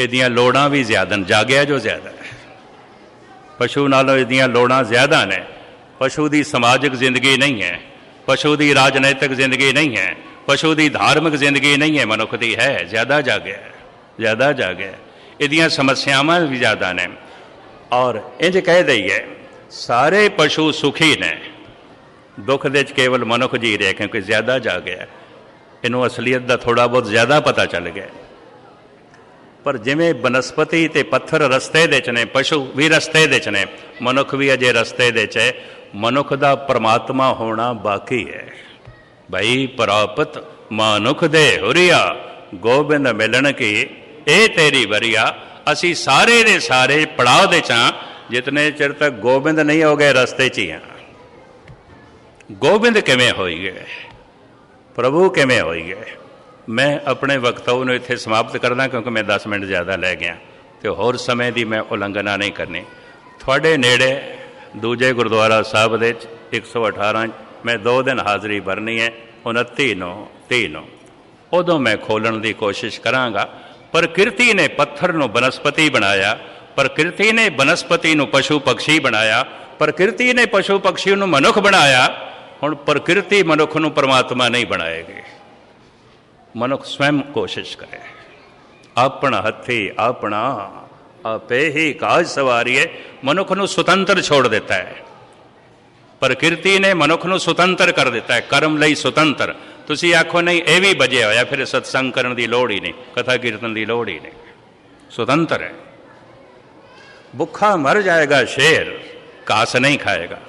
ਇਹਦੀਆਂ ਲੋੜਾਂ ਵੀ ਜ਼ਿਆਦਾ ਨੇ, ਜਾਗਿਆ ਜੋ ਜ਼ਿਆਦਾ ਹੈ। ਪਸ਼ੂ ਨਾਲੋਂ ਇਹਦੀਆਂ ਲੋੜਾਂ ਜ਼ਿਆਦਾ ਨੇ, ਪਸ਼ੂ ਦੀ ਸਮਾਜਿਕ ਜ਼ਿੰਦਗੀ ਨਹੀਂ ਹੈ। ਪਸ਼ੂ ਦੀ ਰਾਜਨੀਤਿਕ ਜ਼ਿੰਦਗੀ ਨਹੀਂ ਹੈ, ਪਸ਼ੂ ਦੀ ਧਾਰਮਿਕ ਜ਼ਿੰਦਗੀ ਨਹੀਂ ਹੈ ਮਨੁੱਖ ਦੀ, ਹੈ, ਜ਼ਿਆਦਾ ਜਾਗਿਆ ਹੈ, ਜ਼ਿਆਦਾ ਜਾਗਿਆ ਹੈ। ਇਹਦੀਆਂ ਸਮੱਸਿਆਵਾਂ ਵੀ ਜ਼ਿਆਦਾ ਨੇ। ਔਰ ਇੰਜ ਕਹਿ ਦਈਏ, ਸਾਰੇ ਪਸ਼ੂ ਸੁਖੀ ਨੇ। ਦੁੱਖ ਦੇ ਵਿੱਚ ਕੇਵਲ ਮਨੁੱਖ ਜੀ ਰਿਹਾ, ਕਿਉਂਕਿ ਜ਼ਿਆਦਾ ਜਾਗਿਆ ਹੈ। ਇਹਨੂੰ ਅਸਲੀਅਤ ਦਾ ਥੋੜਾ ਬਹੁਤ ਜ਼ਿਆਦਾ ਪਤਾ ਚੱਲ ਗਿਆ। ਪਰ ਜਿਵੇਂ ਬਨਸਪਤੀ ਤੇ ਪੱਥਰ ਰਸਤੇ ਦੇ ਚ ਨੇ, ਪਸ਼ੂ ਵੀ ਰਸਤੇ ਦੇ ਚ ਨੇ, ਮਨੁੱਖ ਵੀ ਅਜੇ ਰਸਤੇ ਦੇ ਚ ਹੈ। ਮਨੁੱਖ ਦਾ ਪਰਮਾਤਮਾ ਹੋਣਾ ਬਾਕੀ ਹੈ। ਭਈ ਪ੍ਰਾਪਤ ਮਨੁੱਖ ਦੇ ਹੁਰੀਆ, ਗੋਬਿੰਦ ਮਿਲਣ ਕੀ? ਇਹ ਤੇਰੀ ਵਰੀਆ, ਅਸੀਂ ਸਾਰੇ ਦੇ ਸਾਰੇ ਪੜਾਅ ਦੇ ਚਾਂ ਜਿਤਨੇ ਚਿਰ ਤੱਕ ਗੋਬਿੰਦ ਨਹੀਂ ਹੋ ਗਏ ਰਸਤੇ 'ਚ ਹੀ ਆ ਗੋਬਿੰਦ ਕਿਵੇਂ ਹੋਈ ਗਏ ਪ੍ਰਭੂ ਕਿਵੇਂ ਹੋਈ ਗਏ ਮੈਂ ਆਪਣੇ ਵਕਤਵ ਨੂੰ ਇੱਥੇ ਸਮਾਪਤ ਕਰਦਾ, ਕਿਉਂਕਿ ਮੈਂ 10 ਮਿੰਟ ਜ਼ਿਆਦਾ ਲੈ ਗਿਆ। ਤੇ ਹੋਰ ਸਮੇਂ ਦੀ ਮੈਂ ਉਲੰਘਣਾ ਨਹੀਂ ਕਰਨੀ। ਤੁਹਾਡੇ ਨੇੜੇ ਦੂਜੇ ਗੁਰਦੁਆਰਾ ਸਾਹਿਬ ਦੇ 'ਚ 118 ਮੈਂ ਦੋ ਦਿਨ ਹਾਜ਼ਰੀ ਭਰਨੀ ਹੈ 29 ਨੂੰ 30 ਨੂੰ। ਉਦੋਂ ਮੈਂ ਖੋਲਣ ਦੀ ਕੋਸ਼ਿਸ਼ ਕਰਾਂਗਾ ਪ੍ਰਕਿਰਤੀ ਨੇ ਪੱਥਰ ਨੂੰ ਬਨਸਪਤੀ ਬਣਾਇਆ ਪ੍ਰਕਿਰਤੀ ਨੇ ਬਨਸਪਤੀ ਨੂੰ ਪਸ਼ੂ ਪੰਛੀ ਬਣਾਇਆ ਪ੍ਰਕਿਰਤੀ ਨੇ ਪਸ਼ੂ ਪੰਛੀ ਨੂੰ ਮਨੁੱਖ ਬਣਾਇਆ, ਹੁਣ ਪ੍ਰਕਿਰਤੀ ਮਨੁੱਖ ਨੂੰ ਪਰਮਾਤਮਾ ਨਹੀਂ ਬਣਾਏਗੀ। ਮਨੁੱਖ ਸਵੈਮ ਕੋਸ਼ਿਸ਼ ਕਰੇ, ਆਪਣਾ ਹੱਥੀ ਆਪਣਾ ਆਪੇ ਹੀ ਕਾਜ ਸਵਾਰੀਏ, ਮਨੁੱਖ ਨੂੰ ਸੁਤੰਤਰ ਛੋੜ ਦਿੱਤਾ ਹੈ। ਪ੍ਰਕਿਰਤੀ ਨੇ ਮਨੁੱਖ ਨੂੰ ਸੁਤੰਤਰ ਕਰ ਦਿੱਤਾ ਹੈ, ਕਰਮ ਲਈ ਸੁਤੰਤਰ। ਤੁਸੀਂ ਆਖੋ, ਨਹੀਂ, ਇਹ ਵੀ ਬਜਿਆ ਹੋਇਆ, ਫਿਰ ਸਤਸੰਗ ਕਰਨ ਦੀ ਲੋੜ ਹੀ ਨਹੀਂ, ਕਥਾ ਕੀਰਤਨ ਦੀ ਲੋੜ ਹੀ ਨਹੀਂ। ਸੁਤੰਤਰ ਹੈ। ਭੁੱਖਾ ਮਰ ਜਾਏਗਾ ਸ਼ੇਰ, ਕਾਸ ਨਹੀਂ ਖਾਏਗਾ।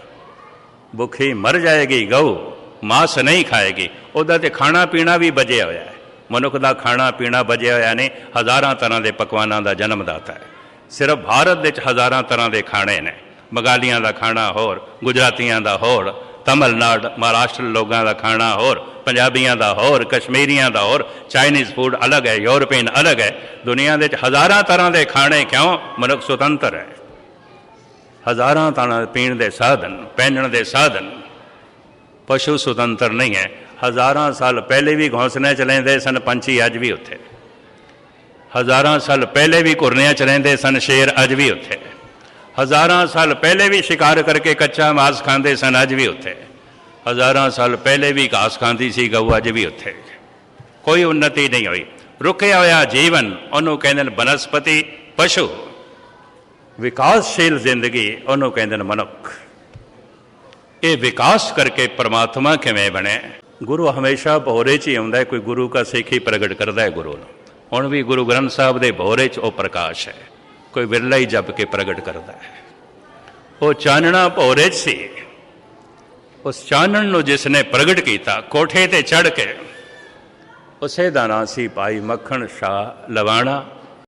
ਭੁੱਖੀ ਮਰ ਜਾਏਗੀ ਗਊ, ਮਾਸ ਨਹੀਂ ਖਾਏਗੀ। ਉਹਦਾ ਤੇ ਖਾਣਾ ਪੀਣਾ ਵੀ ਬਜਿਆ ਹੋਇਆ ਹੈ। ਮਨੁੱਖ ਦਾ ਖਾਣਾ ਪੀਣਾ ਬਜਿਆ ਹੋਇਆ ਨੇ ਹਜ਼ਾਰਾਂ ਤਰ੍ਹਾਂ ਦੇ ਪਕਵਾਨਾਂ ਦਾ ਜਨਮਦਾਤਾ ਹੈ। ਸਿਰਫ ਭਾਰਤ ਵਿੱਚ ਹਜ਼ਾਰਾਂ ਤਰ੍ਹਾਂ ਦੇ ਖਾਣੇ ਨੇ। ਬੰਗਾਲੀਆਂ ਦਾ ਖਾਣਾ ਹੋਰ, ਗੁਜਰਾਤੀਆਂ ਦਾ ਹੋਰ, ਤਮਿਲਨਾਡ, ਮਹਾਰਾਸ਼ਟਰ ਲੋਕਾਂ ਦਾ ਖਾਣਾ ਹੋਰ, ਪੰਜਾਬੀਆਂ ਦਾ ਹੋਰ, ਕਸ਼ਮੀਰੀਆਂ ਦਾ ਹੋਰ, ਚਾਈਨੀਜ਼ ਫੂਡ ਅਲੱਗ ਹੈ, ਯੂਰਪੀਅਨ ਅਲੱਗ ਹੈ। ਦੁਨੀਆ ਦੇ ਵਿੱਚ ਹਜ਼ਾਰਾਂ ਤਰ੍ਹਾਂ ਦੇ ਖਾਣੇ ਕਿਉਂ? ਮਨੁੱਖ ਸੁਤੰਤਰ ਹੈ। ਹਜ਼ਾਰਾਂ ਤਰ੍ਹਾਂ ਦੇ ਪੀਣ ਦੇ ਸਾਧਨ, ਪਹਿਨਣ ਦੇ ਸਾਧਨ। ਪਸ਼ੂ ਸੁਤੰਤਰ ਨਹੀਂ ਹੈ। ਹਜ਼ਾਰਾਂ ਸਾਲ ਪਹਿਲੇ ਵੀ ਘੋਂਸਲੇ ਚ ਲੈਂਦੇ ਸਨ, ਪੰਛੀ ਅੱਜ ਵੀ ਉੱਥੇ। ਹਜ਼ਾਰਾਂ ਸਾਲ ਪਹਿਲੇ ਵੀ ਘੁਰਨਿਆਂ ਚ ਰਹਿੰਦੇ ਸਨ, ਸ਼ੇਰ ਅੱਜ ਵੀ ਉੱਥੇ। ਹਜ਼ਾਰਾਂ ਸਾਲ ਪਹਿਲੇ ਵੀ ਸ਼ਿਕਾਰ ਕਰਕੇ ਕੱਚਾ ਮਾਸ ਖਾਂਦੇ ਸਨ, ਅੱਜ ਵੀ ਉੱਥੇ। ਹਜ਼ਾਰਾਂ ਸਾਲ ਪਹਿਲੇ ਵੀ ਘਾਸ ਖਾਂਦੀ ਸੀ, ਗਊ ਅੱਜ ਵੀ ਉੱਥੇ। ਕੋਈ ਉન્નਤੀ ਨਹੀਂ ਹੋਈ। ਰੁਕਿਆ ਹੋਇਆ ਜੀਵਨ, ਉਹਨੂੰ ਕਹਿੰਦੇ ਨੇ ਬਨਸਪਤੀ ਪਸ਼ੂ। ਵਿਕਾਸਸ਼ੀਲ ਜ਼ਿੰਦਗੀ, ਉਹਨੂੰ ਕਹਿੰਦੇ ਨੇ ਮਨੁੱਖ। ਇਹ ਵਿਕਾਸ ਕਰਕੇ ਪਰਮਾਤਮਾ ਕਿਵੇਂ ਬਣੇ? ਗੁਰੂ ਹਮੇਸ਼ਾ ਭੋਰੇ 'ਚ ਹੀ ਆਉਂਦਾ ਕੋਈ ਗੁਰੂ ਕਾ ਸਿੱਖ ਹੀ ਪ੍ਰਗਟ ਕਰਦਾ ਹੈ ਗੁਰੂ ਨੂੰ। ਹੁਣ ਵੀ ਗੁਰੂ ਗ੍ਰੰਥ ਸਾਹਿਬ ਦੇ ਭੋਰੇ 'ਚ ਉਹ ਪ੍ਰਕਾਸ਼ ਹੈ। ਕੋਈ ਵਿਰਲਾ ਹੀ ਜਪ ਕੇ ਪ੍ਰਗਟ ਕਰਦਾ ਹੈ। ਉਹ ਚਾਨਣਾ ਭੋਰੇ 'ਚ ਸੀ। ਉਸ ਚਾਨਣ ਨੂੰ ਜਿਸ ਨੇ ਪ੍ਰਗਟ ਕੀਤਾ, ਕੋਠੇ ਤੇ ਚੜ ਕੇ, ਉਸੇ ਦਾ ਨਾਂ ਸੀ ਭਾਈ ਮੱਖਣ ਸ਼ਾਹ ਲਵਾਣਾ।